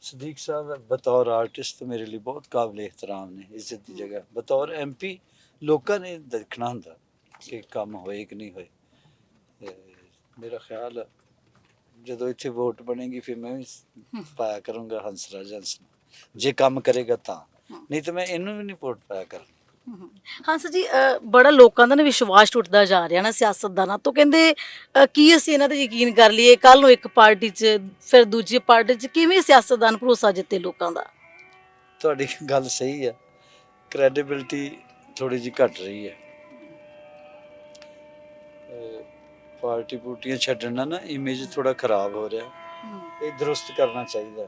ਸਦੀਕ ਸਾਹਿਬ ਬਤੌਰ ਆਰਟਿਸਟ ਮੇਰੇ ਲਈ ਬਹੁਤ ਕਾਬਲੇ ਇhtਰਾਮ ਨੇ ਇੱਜ਼ਤ ਦੀ ਜਗ੍ਹਾ। ਬਤੌਰ ਐਮਪੀ ਲੋਕਾਂ ਨੇ ਦੇਖਣਾ ਹੁੰਦਾ ਕਿ ਕੰਮ ਹੋਏ ਕਿ ਨਹੀਂ ਹੋਏ। ਤੇ ਮੇਰਾ ਖਿਆਲ ਜਦੋਂ ਇੱਥੇ ਵੋਟ ਬਣੇਗੀ ਫਿਰ ਮੈਂ ਵੀ ਪਾਇਆ ਕਰੂੰਗਾ ਹੰਸਰਾਜ ਹੰਸ ਨੂੰ। ਜੇ ਕੰਮ ਕਰੇਗਾ ਤਾਂ। ਨਹੀਂ ਤਾਂ ਮੈਂ ਇਹਨੂੰ ਵੀ ਨਹੀਂ ਵੋਟ ਪਾਇਆ ਕਰ ਹੰਸ ਜੀ ਅ, ਬੜਾ ਲੋਕਾਂ ਦਾ ਨਾ ਵਿਸ਼ਵਾਸ ਟੁੱਟਦਾ ਜਾ ਰਿਹਾ ਨਾ ਸਿਆਸਤਦਾਨਾਂ ਤੋਂ ਕਹਿੰਦੇ ਅ, ਕੀ ਅਸੀਂ ਇਹਨਾਂ ਤੇ ਯਕੀਨ ਕਰ ਲਈਏ ਕੱਲ ਨੂੰ ਇੱਕ ਪਾਰਟੀ 'ਚ ਫਿਰ ਦੂਜੀ ਪਾਰਟੀ 'ਚ ਕਿਵੇਂ ਸਿਆਸਤਦਾਨ ਭਰੋਸਾ ਜਿੱਤੇ ਲੋਕਾਂ ਦਾ? ਤੁਹਾਡੀ ਗੱਲ ਸਹੀ ਹੈ ਕ੍ਰੈਡੀਬਿਲਟੀ ਥੋੜੀ ਜਿਹੀ ਘਟ ਰਹੀ ਹੈ। ਅਹ ਪਾਰਟੀ ਪੂਟੀਆਂ ਛੱਡਣ ਨਾਲ ਨਾ ਇਮੇਜ ਥੋੜਾ ਖਰਾਬ ਹੋ ਰਿਹਾ। ਇਹ ਦਰੁਸਤ ਕਰਨਾ ਚਾਹੀਦਾ।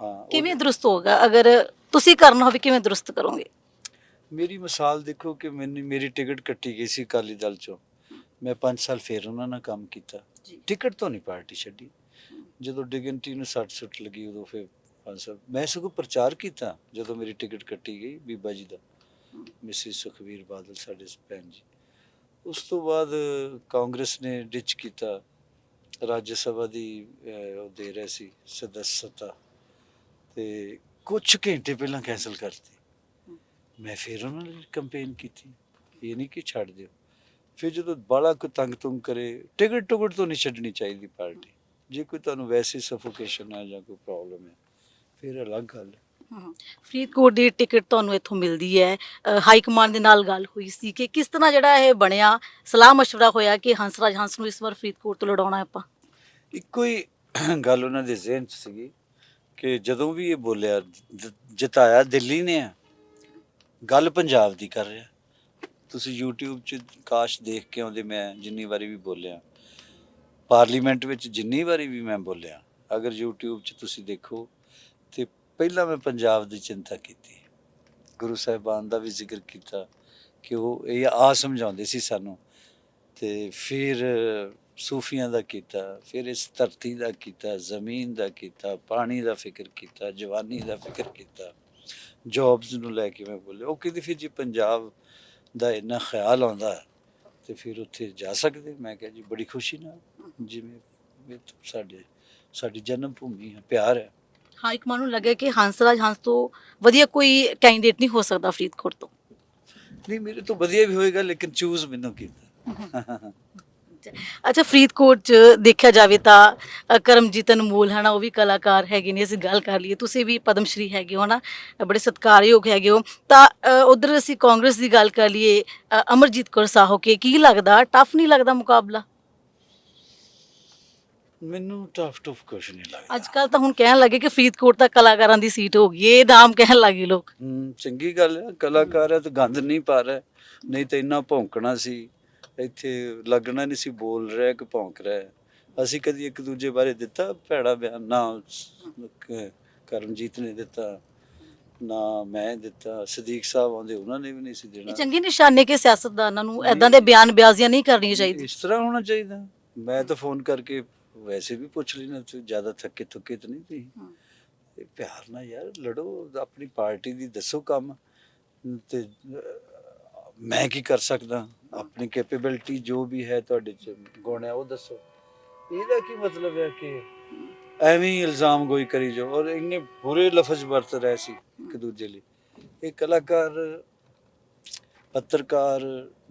ਹਾਂ ਕਿਵੇਂ ਦਰੁਸਤ ਹੋਗਾ ਅਗਰ ਤੁਸੀਂ ਕਰਨਾ ਹੋਵੇ ਕਿਵੇਂ ਦਰੁਸਤ ਕਰੋਗੇ? ਮੇਰੀ ਮਿਸਾਲ ਦੇਖੋ ਕਿ ਮੈਨੂੰ ਮੇਰੀ ਟਿਕਟ ਕੱਟੀ ਗਈ ਸੀ ਅਕਾਲੀ ਦਲ ਚੋਂ। ਮੈਂ 5 ਸਾਲ ਫੇਰ ਉਹਨਾਂ ਨਾਲ ਕੰਮ ਕੀਤਾ। ਟਿਕਟ ਤੋਂ ਨਹੀਂ ਪਾਰਟੀ ਛੱਡੀ। ਜਦੋਂ ਡਿਗਨਟੀ ਨੂੰ ਸੱਟ ਸੁੱਟ ਲੱਗੀ ਉਦੋਂ ਫਿਰ 5 ਸਾਲ ਮੈਂ ਸਗੋਂ ਪ੍ਰਚਾਰ ਕੀਤਾ ਜਦੋਂ ਮੇਰੀ ਟਿਕਟ ਕੱਟੀ ਗਈ ਬੀਬਾ ਜੀ ਦਾ। ਮਿਸਿਸ ਸੁਖਵੀਰ ਬਾਦਲ ਸਾਡੇ ਭੈਣ ਜੀ। ਉਸ ਤੋਂ ਬਾਅਦ ਕਾਂਗਰਸ ਨੇ ਡਿਚ ਕੀਤਾ। ਰਾਜ ਸਭਾ ਦੀ ਉਹ ਦੇ ਰਹੇ ਸੀ ਸਦਸਤਾ। ਤੇ ਕੁਝ ਘੰਟੇ ਪਹਿਲਾਂ ਕੈਨਸਲ ਕਰਤੀ। ਮੈਂ ਫਿਰ ਉਹਨਾਂ ਲਈ ਕੰਪੇਨ ਕੀਤੀ। ਇਹ ਨਹੀਂ ਕਿ ਛੱਡ ਦਿਓ। ਫਿਰ ਜਦੋਂ ਬਾਲਾ ਕੋ ਤੰਗ ਤੁੰਗ ਕਰੇ, ਟਿਕਟ ਟੁਕਟ ਤੋਂ ਨਹੀਂ ਛੱਡਣੀ ਚਾਹੀਦੀ ਪਾਰਟੀ। ਜੇ ਕੋਈ ਤੁਹਾਨੂੰ ਵੈਸੇ ਸਫੋਕੇਸ਼ਨ ਹੈ ਜਾਂ ਕੋਈ ਪ੍ਰੋਬਲਮ ਹੈ ਫਿਰ ਅਲੱਗ ਗੱਲ। ਹੈ ਫਰੀਦਕੋਟ ਦੀ ਟਿਕਟ ਤੁਹਾਨੂੰ ਇੱਥੋਂ ਮਿਲਦੀ ਹੈ ਅ, ਹਾਈ ਕਮਾਂਡ ਦੇ ਨਾਲ ਗੱਲ ਹੋਈ ਸੀ ਕਿ ਕਿਸ ਤਰ੍ਹਾਂ ਜਿਹੜਾ ਇਹ ਬਣਿਆ ਸਲਾਹ مشورہ ਹੋਇਆ ਕਿ ਹੰਸਰਾਜ ਹੰਸ ਨੂੰ ਇਸ ਵਾਰ ਫਰੀਦਕੋਟ ਤੋਂ ਲੜਾਉਣਾ ਹੈ ਆਪਾਂ ਇੱਕੋ ਹੀ ਗੱਲ ਉਹਨਾਂ ਦੇ ਜ਼ਿਹਨ 'ਚ ਸੀਗੀ ਕਿ ਜਦੋਂ ਵੀ ਇਹ ਬੋਲਿਆ ਜ- ਜਿਤਾਇਆ ਦਿੱਲੀ ਨੇ ਆ ਗੱਲ ਪੰਜਾਬ ਦੀ ਕਰ ਰਿਹਾ ਤੁਸੀਂ YouTube 'ਚ ਕਾਸ਼ ਦੇਖ ਕੇ ਆਉਂਦੇ ਮੈਂ ਜਿੰਨੀ ਵਾਰੀ ਵੀ ਬੋਲਿਆ ਪਾਰਲੀਮੈਂਟ ਵਿੱਚ ਜਿੰਨੀ ਵਾਰੀ ਵੀ ਮੈਂ ਬੋਲਿਆ ਅਗਰ YouTube 'ਚ ਤੁਸੀਂ ਦੇਖੋ ਤੇ ਪਹਿਲਾਂ ਮੈਂ ਪੰਜਾਬ ਦੀ ਚਿੰਤਾ ਕੀਤੀ। ਗੁਰੂ ਸਾਹਿਬਾਨ ਦਾ ਵੀ ਜ਼ਿਕਰ ਕੀਤਾ ਕਿ ਉਹ ਇਹ ਆ ਸਮਝਾਉਂਦੇ ਸੀ ਸਾਨੂੰ ਤੇ ਫਿਰ ਸੂਫੀਆਂ ਦਾ ਕੀਤਾ ਫਿਰ ਇਸ ਧਰਤੀ ਦਾ ਕੀਤਾ ਜ਼ਮੀਨ ਦਾ ਕੀਤਾ ਪਾਣੀ ਦਾ ਫਿਕਰ ਕੀਤਾ ਜਵਾਨੀ ਦਾ ਫਿਕਰ ਕੀਤਾ। ਜੌਬਸ ਨੂੰ ਲੈ ਕੇ ਮੈਂ ਬੋਲਿਆ ਉਹ ਕਹਿੰਦੇ ਫਿਰ ਜੇ ਪੰਜਾਬ ਦਾ ਇੰਨਾ ਖਿਆਲ ਆਉਂਦਾ ਹੈ, ਤੇ ਫਿਰ ਉੱਥੇ ਜਾ ਸਕਦੇ। ਮੈਂ ਕਿਹਾ ਜੀ ਬੜੀ ਖੁਸ਼ੀ ਨਾਲ ਜਿਵੇਂ ਸਾਡੇ ਸਾਡੀ ਜਨਮ ਭੂਮੀ ਹੈ ਪਿਆਰ ਹੈ। ਹਾਈ ਕਮਾਂਡ ਨੂੰ ਲੱਗਿਆ ਕਿ ਹੰਸਰਾਜ ਹੰਸ ਤੋਂ ਵਧੀਆ ਕੋਈ ਕੈਂਡੀਡੇਟ ਨਹੀਂ ਹੋ ਸਕਦਾ ਫਰੀਦਕੋਟ ਤੋਂ। ਨਹੀਂ ਮੇਰੇ ਤੋਂ ਵਧੀਆ ਵੀ ਹੋਏਗਾ ਲੇਕਿਨ ਚੂਜ਼ ਮੈਨੂੰ ਕੀਤਾ ਅੱਛਾ ਫਰੀਦਕੋਟ ਚ ਦੇਖਿਆ ਜਾਵੇ ਤਾਂ ਕਰਮਜੀਤ ਅਨਮੋਲ ਹਨਾ ਉਹ ਵੀ ਕਲਾਕਾਰ ਹੈਗੇ ਨੇ ਅਸੀਂ ਗੱਲ ਕਰ ਲਈਏ। ਤੁਸੀਂ ਵੀ ਪਦਮ ਸ਼੍ਰੀ ਹੈਗੇ ਹੋ ਨਾ ਅ, ਬੜੇ ਸਤਿਕਾਰਯੋਗ ਹੈਗੇ ਹੋ। ਤਾਂ ਉਧਰ ਅਸੀਂ ਕਾਂਗਰਸ ਦੀ ਗੱਲ ਕਰ ਲਈਏ ਅਮਰਜੀਤ ਕੌਰ ਸਾਹੋ ਕੇ ਕੀ ਲੱਗਦਾ? ਟਫ ਨਹੀਂ ਲੱਗਦਾ ਮੁਕਾਬਲਾ? ਮੈਨੂੰ ਟਫ ਟਫ ਕੁਛ ਨਹੀਂ ਲੱਗਦਾ। ਅੱਜ ਕੱਲ ਤਾਂ ਹੁਣ ਕਹਿਣ ਲੱਗੇ ਕਿ ਫਰੀਦਕੋਟ ਤਾਂ ਕਲਾਕਾਰਾਂ ਦੀ ਸੀਟ ਹੋ ਗਈ ਇਹ ਨਾਮ ਕਹਿਣ ਲੱਗੇ ਲੋਕ। ਹੂੰ ਚੰਗੀ ਗੱਲ ਹੈ ਕਲਾਕਾਰ ਹੈ ਤਾਂ ਗੰਦ ਨਹੀਂ ਪਾ ਰਿਹਾ ਨਹੀਂ ਤਾਂ ਇੰਨਾ ਭੌਂਕਣਾ ਸੀ ਇੱਥੇ ਲੱਗਣਾ ਨਹੀਂ ਸੀ ਬੋਲ ਰਿਹਾ ਕਿ ਭੌਂਕ ਰਿਹਾ। ਅਸੀਂ ਕਦੀ ਇੱਕ ਦੂਜੇ ਬਾਰੇ ਦਿੱਤਾ ਭੈੜਾ ਬਿਆਨ ਨਾ ਕ- ਕਰਮਜੀਤ ਨੇ ਦਿੱਤਾ ਨਾ ਮੈਂ ਦਿੱਤਾ ਸਦੀਕ ਸਾਹਿਬ ਆਉਂਦੇ ਉਹਨਾਂ ਨੇ ਵੀ ਨਹੀਂ ਸੀ ਇਹ ਦੇਣਾ ਚੰਗੇ ਨਿਸ਼ਾਨੇ ਕਿ ਸਿਆਸਤਦਾਨਾਂ ਨੂੰ ਐਦਾਂ ਦੇ ਬਿਆਨ ਬਿਆਜ਼ੀਆਂ ਨਹੀਂ ਕਰਨੀਆਂ ਚਾਹੀਦੀਆਂ। ਇਸ ਤਰ੍ਹਾਂ ਹੋਣਾ ਚਾਹੀਦਾ। ਮੈਂ ਤਾਂ ਫੋਨ ਕਰਕੇ ਵੈਸੇ ਵੀ ਪੁੱਛ ਲੈਣਾ ਤੂੰ ਜ਼ਿਆਦਾ ਥੱਕੇ ਥੁੱਕੇ ਤਾਂ ਨਹੀਂ ਤੁਸੀਂ। ਇਹ ਪਿਆਰ ਨਾਲ ਯਾਰ ਲੜੋ ਆਪਣੀ ਪਾਰਟੀ ਦੀ ਦੱਸੋ ਕੰਮ। ਤੇ ਮੈਂ ਕੀ ਕਰ ਸਕਦਾ? ਆਪਣੀ ਕੈਪੇਬਿਲਿਟੀ ਜੋ ਵੀ ਹੈ ਤੁਹਾਡੇ ਚ ਗੁਣ ਹੈ ਉਹ ਦੱਸੋ। ਇਹਦਾ ਕੀ ਮਤਲਬ ਹੈ ਕਿ ਐਵੇਂ ਇਲਜ਼ਾਮ ਕੋਈ ਕਰੀ ਜਾਓ ਔਰ ਇੰਨੇ ਬੁਰੇ ਲਫ਼ਜ਼ ਵਰਤ ਰਹੇ ਸੀ ਇੱਕ ਦੂਜੇ ਲਈ। ਇਹ ਕਲਾਕਾਰ ਪੱਤਰਕਾਰ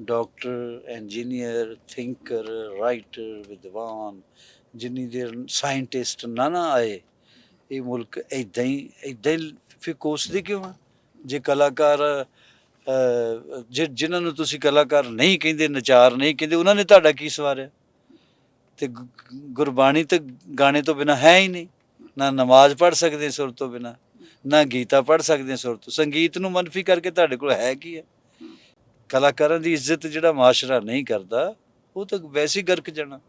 ਡਾਕਟਰ ਇੰਜੀਨੀਅਰ ਥਿੰਕਰ ਰਾਈਟਰ ਵਿਦਵਾਨ ਜਿੰਨੀ ਦੇਰ ਸਾਇੰਟਿਸਟ ਨਾ ਨਾ ਆਏ ਇਹ ਮੁਲਕ ਇਦਾਂ ਹੀ ਇਦਾਂ ਹੀ ਫਿਰ ਕੋਸਦੇ ਕਿਉਂ ਆ? ਜੇ ਕਲਾਕਾਰ ਅਹ, ਜਿਨ੍ਹਾਂ ਨੂੰ ਤੁਸੀਂ ਕਲਾਕਾਰ ਨਹੀਂ ਕਹਿੰਦੇ ਨਚਾਰ ਨਹੀਂ ਕਹਿੰਦੇ ਉਹਨਾਂ ਨੇ ਤੁਹਾਡਾ ਕੀ ਸਵਾਰਿਆ? ਤੇ ਗੁਰਬਾਣੀ ਤੇ ਗਾਣੇ ਤੋਂ ਬਿਨਾ ਹੈ ਹੀ ਨਹੀਂ। ਨਾ ਨਮਾਜ਼ ਪੜ੍ਹ ਸਕਦੇ ਸੁਰ ਤੋਂ ਬਿਨਾ ਨਾ ਗੀਤਾ ਪੜ੍ਹ ਸਕਦੇ ਸੁਰ ਤੋਂ ਸੰਗੀਤ ਨੂੰ ਮਨਫੀ ਕਰਕੇ ਤੁਹਾਡੇ ਕੋਲ ਹੈ ਕੀ ਹੈ ਕਲਾਕਾਰਾਂ ਦੀ ਇੱਜ਼ਤ ਜਿਹੜਾ ਮਾਸ਼ਰਾ ਨਹੀਂ ਕਰਦਾ ਉਹ ਤਾਂ ਵੈਸੇ ਗਰਕ ਜਾਣਾ।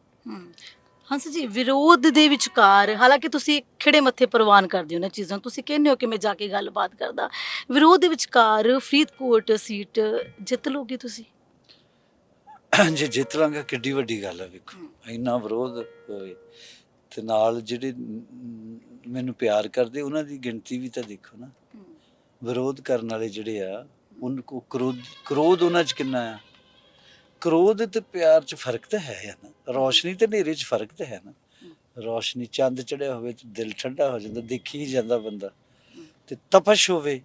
ਹੰਸ ਜੀ ਵਿਰੋਧ ਦੇ ਵਿਚਕਾਰ ਹਾਲਾਂਕਿ ਤੁਸੀਂ ਖਿੜੇ ਮੱਥੇ ਪ੍ਰਵਾਨ ਕਰਦੇ ਹੋ ਨਾ ਚੀਜ਼ਾਂ। ਤੁਸੀਂ ਕਹਿੰਦੇ ਹੋ ਕਿ ਮੈਂ ਜਾ ਕੇ ਗੱਲਬਾਤ ਕਰਦਾ। ਵਿਰੋਧ ਦੇ ਵਿਚਕਾਰ ਫਰੀਦਕੋਟ ਸੀਟ ਜਿੱਤ ਲੋਗੇ ਤੁਸੀਂ? ਜੇ ਜਿੱਤ ਲਾਂਗਾ ਕਿੱਡੀ ਵੱਡੀ ਗੱਲ ਹੈ ਵੇਖੋ। ਇੰਨਾ ਵਿਰੋਧ ਤੇ ਨਾਲ ਜਿਹੜੇ ਮੈਨੂੰ ਪਿਆਰ ਕਰਦੇ ਉਹਨਾਂ ਦੀ ਗਿਣਤੀ ਵੀ ਤਾਂ ਦੇਖੋ ਨਾ। ਵਿਰੋਧ ਕਰਨ ਵਾਲੇ ਜਿਹੜੇ ਆ ਉਹਨਾਂ ਕੋ ਕਰੋਧ ਕਰੋਧ ਉਹਨਾਂ 'ਚ ਕਿੰਨਾ ਆ? ਕਰੋਧ ਤੇ ਪਿਆਰ 'ਚ ਫ਼ਰਕ ਤਾਂ ਹੈ ਆ ਨਾ। ਰੋਸ਼ਨੀ ਤੇ ਹਨੇਰੇ 'ਚ ਫ਼ਰਕ ਤਾਂ ਹੈ ਨਾ। ਰੋਸ਼ਨੀ ਚੰਦ ਚੜਿਆ ਹੋਵੇ ਤੇ ਦਿਲ ਠੰਡਾ ਹੋ ਜਾਂਦਾ, ਦੇਖੀ ਹੀ ਜਾਂਦਾ ਬੰਦਾ। ਤੇ ਤਪਸ਼ ਹੋਵੇ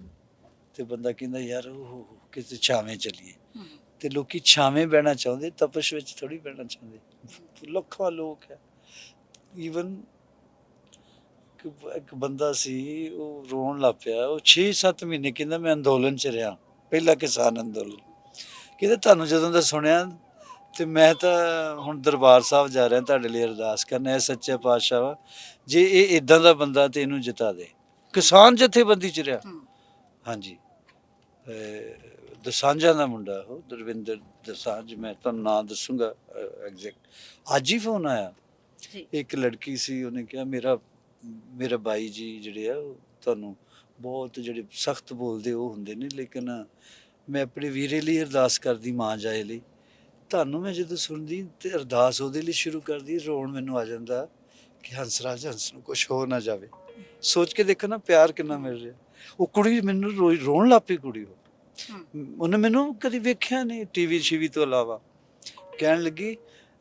ਤੇ ਬੰਦਾ ਕਹਿੰਦਾ, ਯਾਰ ਉਹ ਕਿਤੇ ਛਾਵੇਂ ਚਲੀਏ। ਤੇ ਲੋਕੀ ਛਾਵੇਂ ਬਹਿਣਾ ਚਾਹੁੰਦੇ, ਤਪਸ਼ ਵਿੱਚ ਥੋੜੀ ਬਹਿਣਾ ਚਾਹੁੰਦੇ। ਲੱਖਾਂ ਲੋਕ ਹੈ। ਈਵਨ ਇੱਕ ਬੰਦਾ ਸੀ, ਉਹ ਰੋਣ ਲੱਗ ਪਿਆ। ਉਹ 6-7 ਮਹੀਨੇ ਕਹਿੰਦਾ, ਮੈਂ ਅੰਦੋਲਨ ਚ ਰਿਹਾ। ਪਹਿਲਾ ਕਿਸਾਨ ਅੰਦੋਲਨ। ਕਹਿੰਦਾ ਤੁਹਾਨੂੰ ਜਦੋਂ ਦਾ ਸੁਣਿਆ ਤੇ ਮੈਂ ਤਾਂ ਹੁਣ ਦਰਬਾਰ ਸਾਹਿਬ ਜਾ ਰਿਹਾ ਤੁਹਾਡੇ ਲਈ ਅਰਦਾਸ ਕਰਨ ਐ ਸੱਚੇ ਪਾਤਸ਼ਾਹ ਜੇ ਇਹ ਇਦਾਂ ਦਾ ਬੰਦਾ ਤੇ ਇਹਨੂੰ ਜਿਤਾ ਦੇ। ਕਿਸਾਨ ਜਥੇਬੰਦੀ ਚ ਰਿਹਾ। ਹਾਂਜੀ। ਦਸਾਂਝਾਂ ਦਾ ਮੁੰਡਾ ਉਹ ਦਰਵਿੰਦਰ ਦਸਾਂਝ ਮੈਂ ਤੁਹਾਨੂੰ ਨਾਂ ਦੱਸੂਗਾ ਐਗਜ਼ੈਕਟ ਅੱਜ ਹੀ ਫੋਨ ਆਇਆ। ਇੱਕ ਲੜਕੀ ਸੀ ਉਹਨੇ ਕਿਹਾ ਮੇਰਾ ਮੇਰਾ ਬਾਈ ਜੀ ਜਿਹੜੇ ਆ ਉਹ ਤੁਹਾਨੂੰ ਬਹੁਤ ਜਿਹੜੇ ਸਖਤ ਬੋਲਦੇ ਉਹ ਹੁੰਦੇ ਨੇ ਲੇਕਿਨ ਮੈਂ ਆਪਣੇ ਵੀਰੇ ਲਈ ਅਰਦਾਸ ਕਰਦੀ ਮਾਂ ਜਾਏ ਲਈ। ਤੁਹਾਨੂੰ ਮੈਂ ਜਦੋਂ ਸੁਣਦੀ ਤੇ ਅਰਦਾਸ ਉਹਦੇ ਲਈ ਸ਼ੁਰੂ ਕਰਦੀ ਰੋਣ ਮੈਨੂੰ ਆ ਜਾਂਦਾ ਕਿ ਹੰਸਰਾਜ ਹੰਸ ਨੂੰ ਕੁਝ ਹੋ ਨਾ ਜਾਵੇ। ਸੋਚ ਕੇ ਦੇਖੋ ਨਾ ਪਿਆਰ ਕਿੰਨਾ ਮਿਲ ਰਿਹਾ। ਉਹ ਕੁੜੀ ਮੈਨੂੰ ਰੋਣ ਲੱਗ ਪਈ ਕੁੜੀ ਉਹ। ਉਹਨੇ ਮੈਨੂੰ ਕਦੀ ਵੇਖਿਆ ਨਹੀਂ ਟੀਵੀ ਸ਼ੀਵੀ ਤੋਂ ਇਲਾਵਾ। ਕਹਿਣ ਲੱਗੀ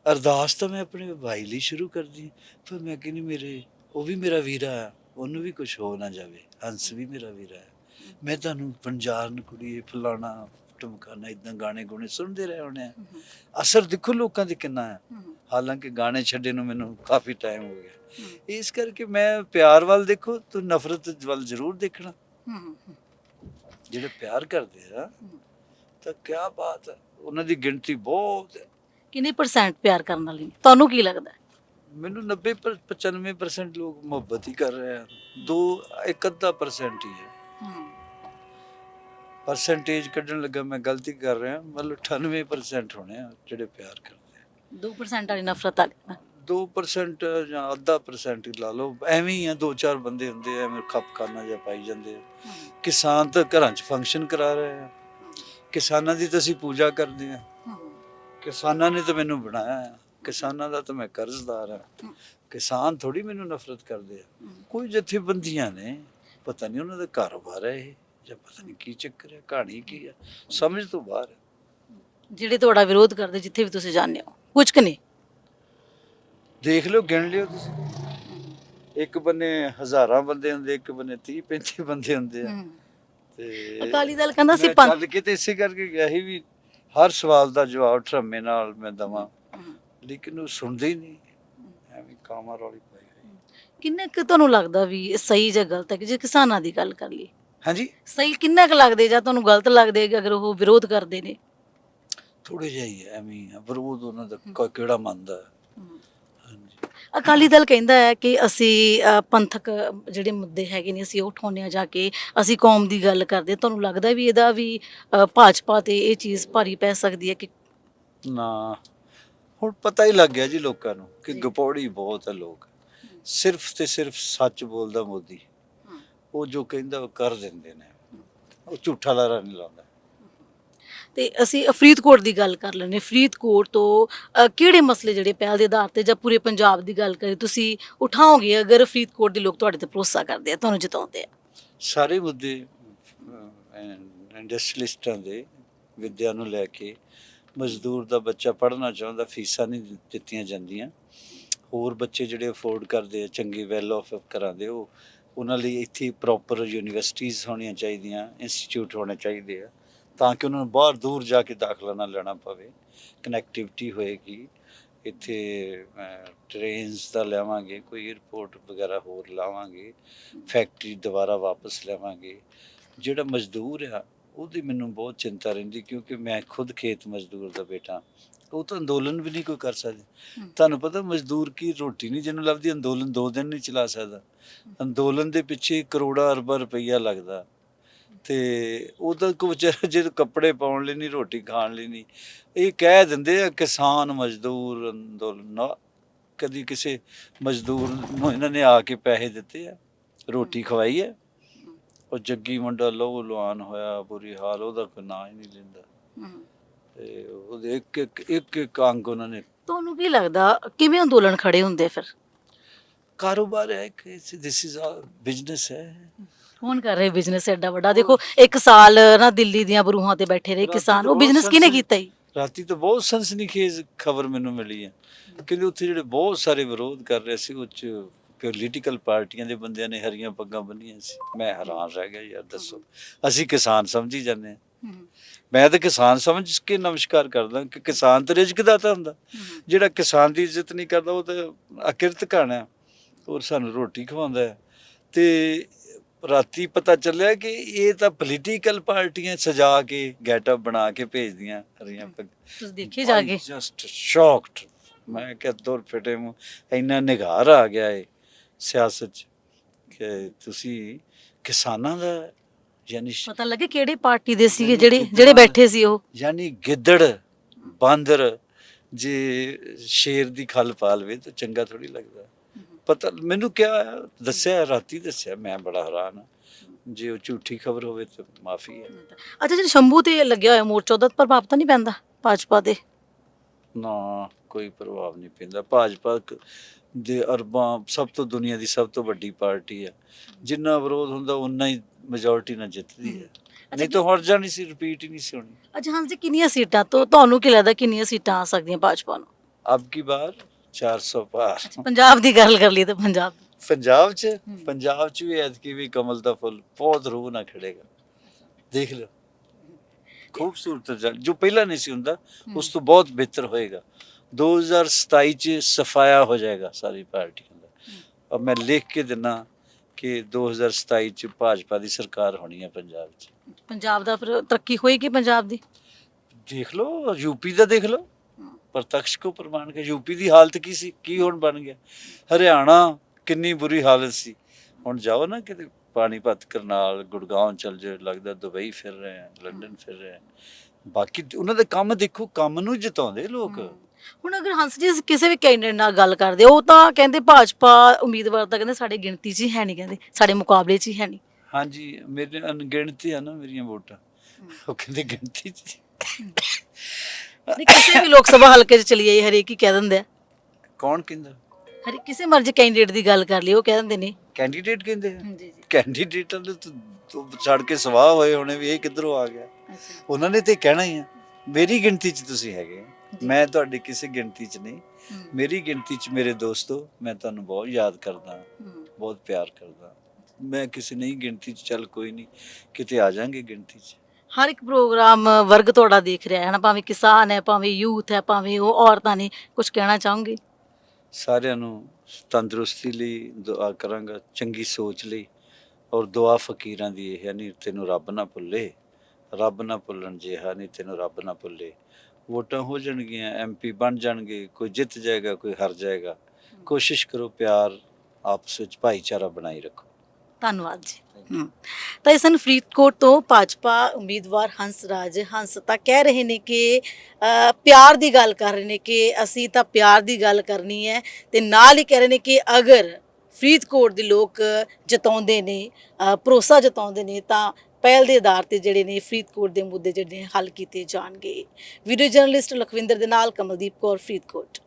ਅਰਦਾਸ ਤਾਂ ਮੈਂ ਆਪਣੇ ਭਾਈ ਲਈ ਸ਼ੁਰੂ ਕਰਦੀ ਪਰ ਮੈਂ ਕਹਿੰਦੀ ਮੇਰੇ ਉਹ ਵੀ ਮੇਰਾ ਵੀਰਾ ਉਹਨੂੰ ਵੀ ਕੁਝ ਹੋ ਨਾ ਜਾਵੇ। ਹੰਸ ਵੀ ਮੇਰਾ ਵੀਰਾ ਹੈ ਮੈਂ ਤੁਹਾਨੂੰ ਪੰਜਾਰਨ ਕੁੜੀ ਫਲਾਣਾ ਟਮਕਾਣਾ ਇਦਾਂ ਗਾਣੇ ਗੁਣੇ ਸੁਣਦੇ ਰਹੇ ਹੋਣੇ। ਅਸਰ ਦੇਖੋ ਲੋਕਾਂ ਦੇ ਕਿੰਨਾ ਹੈ ਹਾਲਾਂਕਿ ਗਾਣੇ ਛੱਡੇ ਨੂੰ ਮੈਨੂੰ ਕਾਫੀ ਟਾਈਮ ਹੋ ਗਿਆ। ਇਸ ਕਰਕੇ ਮੈਂ ਪਿਆਰ ਵੱਲ ਦੇਖੋ ਤੂੰ ਨਫ਼ਰਤ ਵੱਲ ਜ਼ਰੂਰ ਦੇਖਣਾ। ਜਿਹੜੇ ਪਿਆਰ ਕਰਦੇ ਆ ਤਾਂ ਕੀ ਬਾਤ ਹੈ ਉਹਨਾਂ ਦੀ ਗਿਣਤੀ ਬਹੁਤ ਹੈ ਕਿੰਨੇ ਪਰਸੈਂਟ ਪਿਆਰ ਕਰਨ ਵਾਲੇ? ਤੁਹਾਨੂੰ ਕੀ ਲੱਗਦਾ? ਮੈਨੂੰ 90 ਪਰ 95% ਲੋਕ ਮੁਹੱਬਤ ਹੀ ਕਰ ਰਹੇ ਆ। ਦੋ ਇੱਕ ਅੱਧਾ ਪਰਸੈਂਟ ਹੀ ਹੈ। ਪਰਸੈਂਟੇਜ ਕੱਢਣ ਲੱਗਾ ਮੈਂ ਗਲਤੀ ਕਰ ਰਿਹਾ ਮਤਲਬ 98% ਹੋਣੇ ਆ ਜਿਹੜੇ ਪਿਆਰ ਕਰਦੇ ਆ। 2% ਵਾਲੀ ਨਫ਼ਰਤ ਵਾਲੇ ਨਾ। 2% ਜਾਂ ਅੱਧਾ ਪਰਸੈਂਟ ਲਾ ਲਓ ਐਵੇਂ ਹੀ ਆ ਦੋ ਚਾਰ ਬੰਦੇ ਹੁੰਦੇ ਆ ਐਵੇਂ ਖਪਖਾਨਾ ਜਿਹਾ ਪਾਈ ਜਾਂਦੇ ਆ। ਕਿਸਾਨ ਤਾਂ ਘਰਾਂ 'ਚ ਫੰਕਸ਼ਨ ਕਰਾ ਰਹੇ ਆ। ਕਿਸਾਨਾਂ ਦੀ ਤਾਂ ਅਸੀਂ ਪੂਜਾ ਕਰਦੇ ਆ। ਕਿਸਾਨਾਂ ਨੇ ਤਾਂ ਮੈਨੂੰ ਬਣਾਇਆ ਆ। ਕਿਸਾਨਾਂ ਦਾ ਤਾਂ ਮੈਂ ਕਰਜ਼ਦਾਰ ਆ। ਕਿਸਾਨ ਥੋੜੀ ਮੈਨੂੰ ਨਫ਼ਰਤ ਕਰਦੇ ਆ। ਕੋਈ ਜਥੇਬੰਦੀਆਂ ਨੇ ਪਤਾ ਨਹੀਂ ਉਹਨਾਂ ਦਾ ਕਾਰੋਬਾਰ ਹੈ ਇਹ। ਜਾਂ ਪਤਾ ਨਹੀਂ ਕੀ ਚੱਕਰ ਹੈ ਕਹਾਣੀ ਕੀ ਹੈ ਸਮਝ ਤੋਂ ਬਾਹਰ ਹੈ। ਜਿਹੜੇ ਤੁਹਾਡਾ ਵਿਰੋਧ ਕਰਦੇ ਜਿੱਥੇ ਵੀ ਤੁਸੀਂ ਜਾਂਦੇ ਹੋ ਕੁਝ ਕਿ ਨਹੀਂ। ਦੇਖ ਲਿਓ ਗਿਣ ਲਿਓ ਤੁਸੀਂ। ਇੱਕ ਬੰਨੇ ਹਜ਼ਾਰਾਂ ਬੰਦੇ ਹੁੰਦੇ ਇੱਕ ਬੰਨੇ 30 35 ਬੰਦੇ ਹੁੰਦੇ ਆ। ਤੇ ਅਕਾਲੀ ਦਲ ਕਹਿੰਦਾ ਸੀ ਮੈਂ ਪੰਜ। ਚੱਲ ਕੇ ਤੇ ਇਸੇ ਕਰਕੇ ਗਿਆ ਸੀ ਵੀ ਹਰ ਸਵਾਲ ਦਾ ਜਵਾਬ ਠਰਮੇ ਨਾਲ ਮੈਂ ਦਵਾਂ। ਲੇਕਿਨ ਉਹ ਸੁਣਦੇ ਹੀ ਨਹੀਂ। ਐਵੇਂ ਕਾਮਾ ਰੌਲੀ ਪਾਈ ਹੋਈ। ਕਿੰਨਾ ਕੁ ਤੁਹਾਨੂੰ ਲੱਗਦਾ ਵੀ ਇਹ ਸਹੀ ਜਾਂ ਗਲਤ ਹੈ ਕਿ ਜੇ ਕਿਸਾਨਾਂ ਦੀ ਗੱਲ ਕਰ ਲਈ ਹਾਂਜੀ ਸਹੀ ਕਿੰਨਾ ਕੁ ਲੱਗਦੇ ਜਾਂ ਤੁਹਾਨੂੰ ਗਲਤ ਲੱਗਦੇ ਕਿ ਅਗਰ ਉਹ ਵਿਰੋਧ ਕਰਦੇ ਨੇ ਥੋੜੇ ਜਿਹਾ ਹੀ ਹੈ, ਐਵੇਂ ਹੀ ਹੈ, ਵਿਰੋਧ ਉਹਨਾਂ ਦਾ ਕ- ਕਿਹੜਾ ਮੰਨਦਾ ਹੈ? ਹਾਂਜੀ ਅਕਾਲੀ ਦਲ ਕਹਿੰਦਾ ਹੈ ਕਿ ਅਸੀਂ ਅ, ਪੰਥਕ ਜਿਹੜੇ ਮੁੱਦੇ ਹੈਗੇ ਨੇ ਅਸੀਂ ਉਹ ਉਠਾਉਂਦੇ ਹਾਂ ਜਾ ਕੇ ਅਸੀਂ ਕੌਮ ਦੀ ਗੱਲ ਕਰਦੇ ਹਾਂ। ਤੁਹਾਨੂੰ ਲੱਗਦਾ ਵੀ ਇਹਦਾ ਵੀ ਅ, ਭਾਜਪਾ ਤੇ ਇਹ ਚੀਜ਼ ਭਾਰੀ ਪੈ ਸਕਦੀ ਹੈ ਕਿ ਨਾ ਹੁਣ ਪਤਾ ਹੀ ਲੱਗ ਗਿਆ ਜੀ ਲੋਕਾਂ ਨੂੰ ਕਿ। ਗਪੌੜੀ ਬਹੁਤ ਹੈ ਲੋਕ ਸਿਰਫ ਤੇ ਸਿਰਫ ਸੱਚ ਬੋਲਦਾ ਮੋਦੀ। ਉਹ ਜੋ ਕਹਿੰਦਾ ਉਹ ਕਰ ਦਿੰਦੇ ਨੇ। ਉਹ ਝੂਠਾ ਲਾਰਾ ਨਹੀਂ ਲਾਉਂਦਾ। ਤੇ ਅਸੀਂ ਫਰੀਦਕੋਟ ਦੀ ਗੱਲ ਕਰ ਲੈਂਦੇ। ਫਰੀਦਕੋਟ ਤੋਂ ਅ, ਕਿਹੜੇ ਮਸਲੇ ਜਿਹੜੇ ਪਹਿਲ ਦੇ ਆਧਾਰ ਤੇ ਜਾਂ ਪੂਰੇ ਪੰਜਾਬ ਦੀ ਗੱਲ ਕਰੀ ਤੁਸੀਂ ਉਠਾਓਗੇ ਅਗਰ ਫਰੀਦਕੋਟ ਦੇ ਲੋਕ ਤੁਹਾਡੇ ਤੇ ਭਰੋਸਾ ਕਰਦੇ ਆ ਤੁਹਾਨੂੰ ਜਿਤਾਉਂਦੇ ਆ? ਸਾਰੇ ਮੁੱਦੇ ਇੰਡਸਟਰੀਲਿਸਟਾਂ ਦੇ ਵਿੱਦਿਆ ਨੂੰ ਲੈ ਕੇ ਮਜ਼ਦੂਰ ਦਾ ਬੱਚਾ ਪੜ੍ਹਨਾ ਚਾਹੁੰਦਾ ਫੀਸਾਂ ਨਹੀਂ ਦਿੱ- ਦਿੱਤੀਆਂ ਜਾਂਦੀਆਂ। ਹੋਰ ਬੱਚੇ ਜਿਹੜੇ ਅਫੋਰਡ ਕਰਦੇ ਆ ਚੰਗੀ ਵੈਲ ਆਫ ਕਰਾਂਦੇ ਉਹ ਉਹਨਾਂ ਲਈ ਇੱਥੇ ਪ੍ਰੋਪਰ ਯੂਨੀਵਰਸਿਟੀਆਂ ਹੋਣੀਆਂ ਚਾਹੀਦੀਆਂ ਇੰਸਟੀਚਿਊਟ ਹੋਣੇ ਚਾਹੀਦੇ ਆ, ਤਾਂ ਕਿ ਉਹਨਾਂ ਨੂੰ ਬਾਹਰ ਦੂਰ ਜਾ ਕੇ ਦਾਖਲਾ ਨਾ ਲੈਣਾ ਪਵੇ ਕਨੈਕਟੀਵਿਟੀ ਹੋਏਗੀ, ਇੱਥੇ ਟ੍ਰੇਨਸ ਦਾ ਲਿਆਵਾਂਗੇ, ਕੋਈ 에ਅਰਪੋਰਟ ਵਗੈਰਾ ਹੋਰ ਲਾਵਾਂਗੇ ਫੈਕਟਰੀ ਦੁਬਾਰਾ ਵਾਪਸ ਲਿਆਵਾਂਗੇ, ਜਿਹੜਾ ਮਜ਼ਦੂਰ ਆ, ਉਹਦੀ ਮੈਨੂੰ ਬਹੁਤ ਚਿੰਤਾ ਰਹਿੰਦੀ ਕਿਉਂਕਿ ਮੈਂ ਖੁਦ ਖੇਤ ਮਜ਼ਦੂਰ ਦਾ ਬੇਟਾ। ਉਹ ਤਾਂ ਅੰਦੋਲਨ ਵੀ ਨਹੀਂ ਕੋਈ ਕਰ ਸਕਦੇ। ਤੁਹਾਨੂੰ ਪਤਾ ਮਜ਼ਦੂਰ ਕੀ ਰੋਟੀ ਨਹੀਂ ਜਿਹਨੂੰ ਲੱਭਦੀ ਅੰਦੋਲਨ ਦੋ ਦਿਨ ਨਹੀਂ ਚਲਾ ਸਕਦਾ। ਅੰਦੋਲਨ ਦੇ ਪਿੱਛੇ ਕਰੋੜਾ ਅਰਬਾਂ ਰੁਪਈਆ ਲੱਗਦਾ। ਤੇ ਉਹਦਾ ਕੋ ਵਿਚਾਰਾ ਜੇ ਕੱਪੜੇ ਪਾਉਣ ਲਈ ਨਹੀਂ ਰੋਟੀ ਖਾਣ ਲਈ ਨਹੀਂ ਇਹ ਕਹਿ ਦਿੰਦੇ ਆ ਕਿਸਾਨ ਮਜ਼ਦੂਰ ਅੰਦੋਲਨ। ਕਦੀ ਕਿਸੇ ਮਜ਼ਦੂਰ ਨੂੰ ਇਹਨਾਂ ਨੇ ਆ ਕੇ ਪੈਸੇ ਦਿੱਤੇ ਆ ਰੋਟੀ ਖਵਾਈ ਹੈ ਉਹ ਜੱਗੀ ਮੁੰਡਾ ਲਹੂ ਲੁਹਾਨ ਹੋਇਆ ਬੁਰੀ ਹਾਲ ਉਹਦਾ ਕੋਈ ਨਾਂ ਹੀ ਨਹੀਂ ਲੈਂਦਾ। ਤੇ ਉਹਦੇ ਇੱਕ ਇੱਕ ਇੱਕ ਇੱਕ ਅੰਗ ਉਹਨਾਂ ਨੇ ਤੁਹਾਨੂੰ ਕੀ ਲੱਗਦਾ ਕਿਵੇਂ ਅੰਦੋਲਨ ਖੜੇ ਹੁੰਦੇ ਫਿਰ? ਕਾਰੋਬਾਰ ਹੈ ਕਿ ਦਿਸ ਇਜ਼ ਆ ਬਿਜ਼ਨਸ ਹੈ। ਕੌਣ ਕਰ ਰਹੇ ਬਿਜ਼ਨਸ ਐਡਾ ਵੱਡਾ? ਦੇਖੋ ਇੱਕ ਸਾਲ ਨਾ ਦਿੱਲੀ ਦੀਆਂ ਬਰੂਹਾਂ ਤੇ ਬੈਠੇ ਰਹੇ ਰਾਤੀ ਕਿਸਾਨ। ਉਹ ਬਹੁਤ ਬਿਜ਼ਨਸ ਕਿਹਨੇ ਸਨਸਨੀ- ਕੀਤਾ ਜੀ? ਰਾਤੀ ਤਾਂ ਬਹੁਤ ਸਨਸਨੀਖੇਜ਼ ਖਬਰ ਮੈਨੂੰ ਮਿਲੀ ਹੈ। ਕਹਿੰਦੇ ਉੱਥੇ ਜਿਹੜੇ ਬਹੁਤ ਸਾਰੇ ਵਿਰੋਧ ਕਰ ਰਹੇ ਸੀ ਉਹ ਚ ਪੋਲੀਟੀਕਲ ਪਾਰਟੀਆਂ ਦੇ ਬੰਦਿਆਂ ਨੇ ਹਰੀਆਂ ਪੱਗਾਂ ਬੰਨੀਆਂ ਸੀ। ਮੈਂ ਹੈਰਾਨ ਰਹਿ ਗਿਆ ਯਾਰ ਦੱਸੋ। ਅਸੀਂ ਕਿਸਾਨ ਸਮਝੀ ਜਾਂਦੇ ਹਾਂ। ਮੈਂ ਤਾਂ ਕਿਸਾਨ ਸਮਝ ਕੇ ਨਮਸਕਾਰ ਕਰਦਾ ਕਿ ਕਿਸਾਨ ਤਾਂ ਰਿਜ਼ਕ ਦਾਤਾ ਹੁੰਦਾ। ਜਿਹੜਾ ਕਿਸਾਨ ਦੀ ਇੱਜ਼ਤ ਨਹੀਂ ਕਰਦਾ ਉਹ ਤਾਂ ਅਕਿਰਤ ਹੈ। ਔਰ ਸਾਨੂੰ ਰੋਟੀ ਖਵਾਉਂਦਾ ਤੇ ਰਾਤੀ ਪਤਾ ਚੱਲਿਆ ਕਿ ਇਹ ਤਾਂ ਪੋਲੀਟੀਕਲ ਪਾਰਟੀਆਂ ਸਜਾ ਕੇ ਗੈਟਅਪ ਬਣਾ ਕੇ ਭੇਜਦੀਆਂ ਹਰੀਆਂ ਪੱਗ ਤੁਸੀਂ ਦੇਖੇ ਜਾ ਕੇ? ਜਸਟ ਸ਼ੌਕਡ ਮੈਂ ਕਿਹਾ ਦੁਰ ਫਿਟੇ ਮੂੰਹ। ਇੰਨਾ ਨਿਗਾਰ ਆ ਗਿਆ ਏ ਸਿਆਸਤ ਚ ਕਿ ਤੁਸੀਂ ਕਿਸਾਨਾਂ ਦਾ ਯਾਨੀ ਪਤਾ ਲੱਗੇ ਕਿਹੜੇ ਪਾਰਟੀ ਦੇ ਸੀਗੇ ਜਿਹੜੇ ਜਿਹੜੇ ਬੈਠੇ ਸੀ ਉਹ? ਯਾਨੀ ਗਿੱਦੜ ਬਾਂਦਰ ਜੇ ਸ਼ੇਰ ਦੀ ਖਲ ਪਾ ਲਵੇ ਤਾਂ ਚੰਗਾ ਥੋੜੀ ਲੱਗਦਾ। ਪਤਾ ਮੈਨੂੰ ਕਿਹਾ ਦੱਸਿਆ ਰਾਤੀ ਦੱਸਿਆ ਮੈਂ ਬੜਾ ਹੈਰਾਨ ਹਾਂ। ਜੇ ਉਹ ਝੂਠੀ ਖਬਰ ਹੋਵੇ ਤਾਂ ਮਾਫੀ ਹੈ। ਅੱਛਾ ਜਿਹੜੇ ਸ਼ੰਭੂ ਤੇ ਲੱਗਿਆ ਹੋਇਆ ਮੋਰਚਾ ਉਹਦਾ ਪ੍ਰਭਾਵ ਤਾਂ ਨਹੀਂ ਪੈਂਦਾ ਭਾਜਪਾ ਦੇ ਨਾ ਕੋਈ ਪ੍ਰਭਾਵ ਨਹੀਂ ਪੈਂਦਾ। ਭਾਜਪਾ ਦੇ ਅਰਬਾਂ ਸਭ ਤੋਂ ਦੁਨੀਆ ਦੀ ਸਭ ਤੋਂ ਵੱਡੀ ਪਾਰਟੀ ਹੈ। ਜਿੰਨਾ ਵਿਰੋਧ ਹੁੰਦਾ ਉਨਾ ਹੀ ਮੈਜੋਰਟੀ ਨਾਲ ਜਿੱਤਦੀ ਹੈ। ਨਹੀਂ ਤਾਂ ਹਟ ਜਾਣੀ ਸੀ ਰਿਪੀਟ ਹੀ ਨਹੀਂ ਸੀ ਹੋਣੀ। ਅੱਛਾ ਹਾਂ ਜੀ ਕਿੰਨੀਆਂ ਸੀਟਾਂ ਤੋਂ ਤੁਹਾਨੂੰ ਕੀ ਲੱਗਦਾ ਕਿੰਨੀਆਂ ਸੀਟਾਂ ਆ ਸਕਦੀਆਂ ਭਾਜਪਾ ਨੂੰ? ਅਬ ਕੀ ਬਾਰ? 400 ਪਾਰ ਪੰਜਾਬ ਦੀ ਗੱਲ ਕਰ ਲਈ ਤਾਂ ਪੰਜਾਬ। ਪੰਜਾਬ 'ਚ। ਪੰਜਾਬ 'ਚ ਵੀ ਐਤਕੀ ਵੀ ਕਮਲ ਦਾ ਫੁੱਲ ਬਹੁਤ ਰੂਹ ਨਾਲ ਖਿੜੇਗਾ। ਦੇਖ ਲਓ। ਖੂਬਸੂਰਤ ਜੋ ਪਹਿਲਾਂ ਨਹੀਂ ਸੀ ਹੁੰਦਾ ਉਸ ਤੋਂ ਬਹੁਤ ਬਿਹਤਰ ਹੋਏਗਾ। 2027 ਚ ਸਫਾਇਆ ਹੋ ਜਾਏਗਾ ਸਾਰੀ ਪਾਰਟੀਆਂ ਦਾ ਅਬ ਮੈਂ ਲਿਖ ਕੇ ਦਿਨਾ ਕਿ 2027 ਚ ਭਾਜਪਾ ਦੀ ਸਰਕਾਰ ਹੋਣੀ ਹੈ ਪੰਜਾਬ 'ਚ। ਪੰਜਾਬ ਦਾ ਫਿਰ ਤਰੱਕੀ ਹੋਏਗੀ ਪੰਜਾਬ ਦੀ? ਦੇਖ ਲਓ ਯੂਪੀ ਦਾ ਦੇਖ ਲਓ। ਪ੍ਰਤੱਖ ਕੋ ਪ੍ਰਮਾਣ ਕੇ ਯੂਪੀ ਦੀ ਹਾਲਤ ਕੀ ਸੀ? ਕੀ ਹੁਣ ਬਣ ਗਿਆ? ਹਰਿਆਣਾ ਕਿੰਨੀ ਬੁਰੀ ਹਾਲਤ ਸੀ। ਹੁਣ ਜਾਓ ਨਾ ਕਿਤੇ ਪਾਣੀਪਤ ਕਰਨਾਲ ਗੁੜਗਾਉਂ ਚਲ ਜੇ ਲੱਗਦਾ ਦੁਬਈ ਫਿਰ ਰਹੇ ਆ ਲੰਡਨ ਫਿਰ ਰਹੇ ਆ ਬਾਕੀ ਉਹਨਾਂ ਦੇ ਕੰਮ ਦੇਖੋ ਕੰਮ ਨੂੰ ਜਿਤਾਉਂਦੇ ਲੋਕ। ਹੁਣ ਅਗਰ ਹੰਸ ਜੀ ਕਿਸੇ ਵੀ ਕੈਂਡੀਡੇਟ ਨਾਲ ਗੱਲ ਕਰਦੇ ਉਹ ਤਾਂ ਕਹਿੰਦੇ ਭਾਜਪਾ ਉਮੀਦਵਾਰ ਤਾਂ ਕਹਿੰਦੇ ਸਾਡੇ ਗਿਣਤੀ 'ਚ ਹੀ ਹੈ ਨਹੀਂ ਕਹਿੰਦੇ ਸਾਡੇ ਮੁਕਾਬਲੇ 'ਚ ਹੀ ਹੈ ਨਹੀਂ। ਹਾਂਜੀ ਮੇਰੇ ਅਣਗਿਣਤੀ ਆ ਨਾ ਮੇਰੀਆਂ ਵੋਟਾਂ। ਉਹ ਕਹਿੰਦੇ ਗਿਣਤੀ ਚ ਨਹੀਂ ਕਿਸੇ ਵੀ ਲੋਕ ਸਭਾ ਹਲਕੇ 'ਚ ਚਲੀ ਜਾਈ ਹਰੇਕ ਹੀ ਕਹਿ ਦਿੰਦੇ ਆ। ਕੌਣ ਕਹਿੰਦਾ? ਹਰੇ ਕਿਸੇ ਮਰਜ਼ੀ ਕੈਂਡੀਡੇਟ ਦੀ ਗੱਲ ਕਰ ਲਈ ਉਹ ਕਹਿ ਦਿੰਦੇ ਨੇ। ਕੈਂਡੀਡੇਟ ਕਹਿੰਦੇ ਆ? ਜੀ ਜੀ। ਕੈਂਡੀਡੇਟਾਂ ਦੇ ਤੋਂ ਛੱਡ ਕੇ ਸਵਾਹ ਹੋਏ ਹੋਣੇ ਵੀ ਇਹ ਕਿੱਧਰੋਂ ਆ ਗਿਆ। ਉਹਨਾਂ ਨੇ ਤੇ ਕਹਿਣਾ ਹੀ ਆ ਮੇਰੀ ਗਿਣਤੀ 'ਚ ਤੁਸੀਂ ਹੈਗੇ ਆ। ਮੈਂ ਤੁਹਾਡੀ ਕਿਸੇ ਗਿਣਤੀ 'ਚ ਨਹੀਂ। ਮੇਰੀ ਗਿਣਤੀ 'ਚ ਮੇਰੇ ਦੋਸਤੋ ਮੈਂ ਤੁਹਾਨੂੰ ਬਹੁਤ ਯਾਦ ਕਰਦਾ। ਬਹੁਤ ਪਿਆਰ ਕਰਦਾ। ਮੈਂ ਕਿਸੇ ਨਹੀਂ ਗਿਣਤੀ 'ਚ ਚੱਲ ਕੋਈ ਨਹੀਂ ਕਿਤੇ ਆ ਜਾਾਂਗੇ ਗਿਣਤੀ 'ਚ। ਹਰ ਇੱਕ ਪ੍ਰੋਗਰਾਮ ਵਰਗ ਤੁਹਾਡਾ ਦੇਖ ਰਿਹਾ ਹੈ ਨਾ ਭਾਵੇਂ ਕਿਸਾਨ ਹੈ ਭਾਵੇਂ ਯੂਥ ਹੈ ਭਾਵੇਂ ਉਹ ਔਰਤਾਂ ਨੇ ਕੁਝ ਕਹਿਣਾ ਚਾਹੋਗੇ? ਸਾਰਿਆਂ ਨੂੰ ਤੰਦਰੁਸਤੀ ਲਈ ਦੁਆ ਕਰਾਂਗਾ ਚੰਗੀ ਸੋਚ ਲਈ। ਔਰ ਦੁਆ ਫਕੀਰਾਂ ਦੀ ਇਹ ਹੈ ਨਹੀਂ ਤੈਨੂੰ ਰੱਬ ਨਾ ਭੁੱਲੇ। ਰੱਬ ਨਾ ਭੁੱਲਣ ਜਿਹਾ ਨਹੀਂ ਤੈਨੂੰ ਰੱਬ ਨਾ ਭੁੱਲੇ। ਵੋਟਾਂ ਹੋ ਜਾਣਗੀਆਂ ਐਮਪੀ ਬਣ ਜਾਣਗੇ ਕੋਈ ਜਿੱਤ ਜਾਏਗਾ ਕੋਈ ਹਾਰ ਜਾਏਗਾ। ਕੋਸ਼ਿਸ਼ ਕਰੋ ਪਿਆਰ ਆਪਸ ਵਿੱਚ ਭਾਈਚਾਰਾ ਬਣਾਈ ਰੱਖੋ। ਧੰਨਵਾਦ ਜੀ। ਤਾਂ ਨੂੰ ਫਰੀਦਕੋਟ ਤੋਂ ਭਾਜਪਾ ਉਮੀਦਵਾਰ ਹੰਸ ਰਾਜ। ਹੰਸ ਤਾਂ ਕਹਿ ਰਹੇ ਨੇ ਕਿ ਪਿਆਰ ਦੀ ਗੱਲ ਕਰ ਰਹੇ ਨੇ ਕਿ ਅਸੀਂ ਤਾਂ ਪਿਆਰ ਦੀ ਗੱਲ ਕਰਨੀ ਹੈ ਤੇ ਨਾਲ ਹੀ ਕਹਿ ਰਹੇ ਨੇ ਕਿ ਅਗਰ ਫਰੀਦਕੋਟ ਦੇ ਲੋਕ ਜਤਾਉਂਦੇ ਨੇ ਭਰੋਸਾ ਜਤਾਉਂਦੇ ਨੇ ਤਾਂ ਪਹਿਲ ਦੇ ਆਧਾਰ ਤੇ ਜਿਹੜੇ ਨੇ ਫਰੀਦਕੋਟ ਦੇ ਮੁੱਦੇ ਜਿਹੜੇ ਨੇ ਹੱਲ ਕੀਤੇ ਜਾਣਗੇ। ਵੀਡੀਓ ਜਰਨਲਿਸਟ ਲਖਵਿੰਦਰ ਦੇ ਨਾਲ ਕਮਲਦੀਪ ਕੌਰ, ਫਰੀਦਕੋਟ।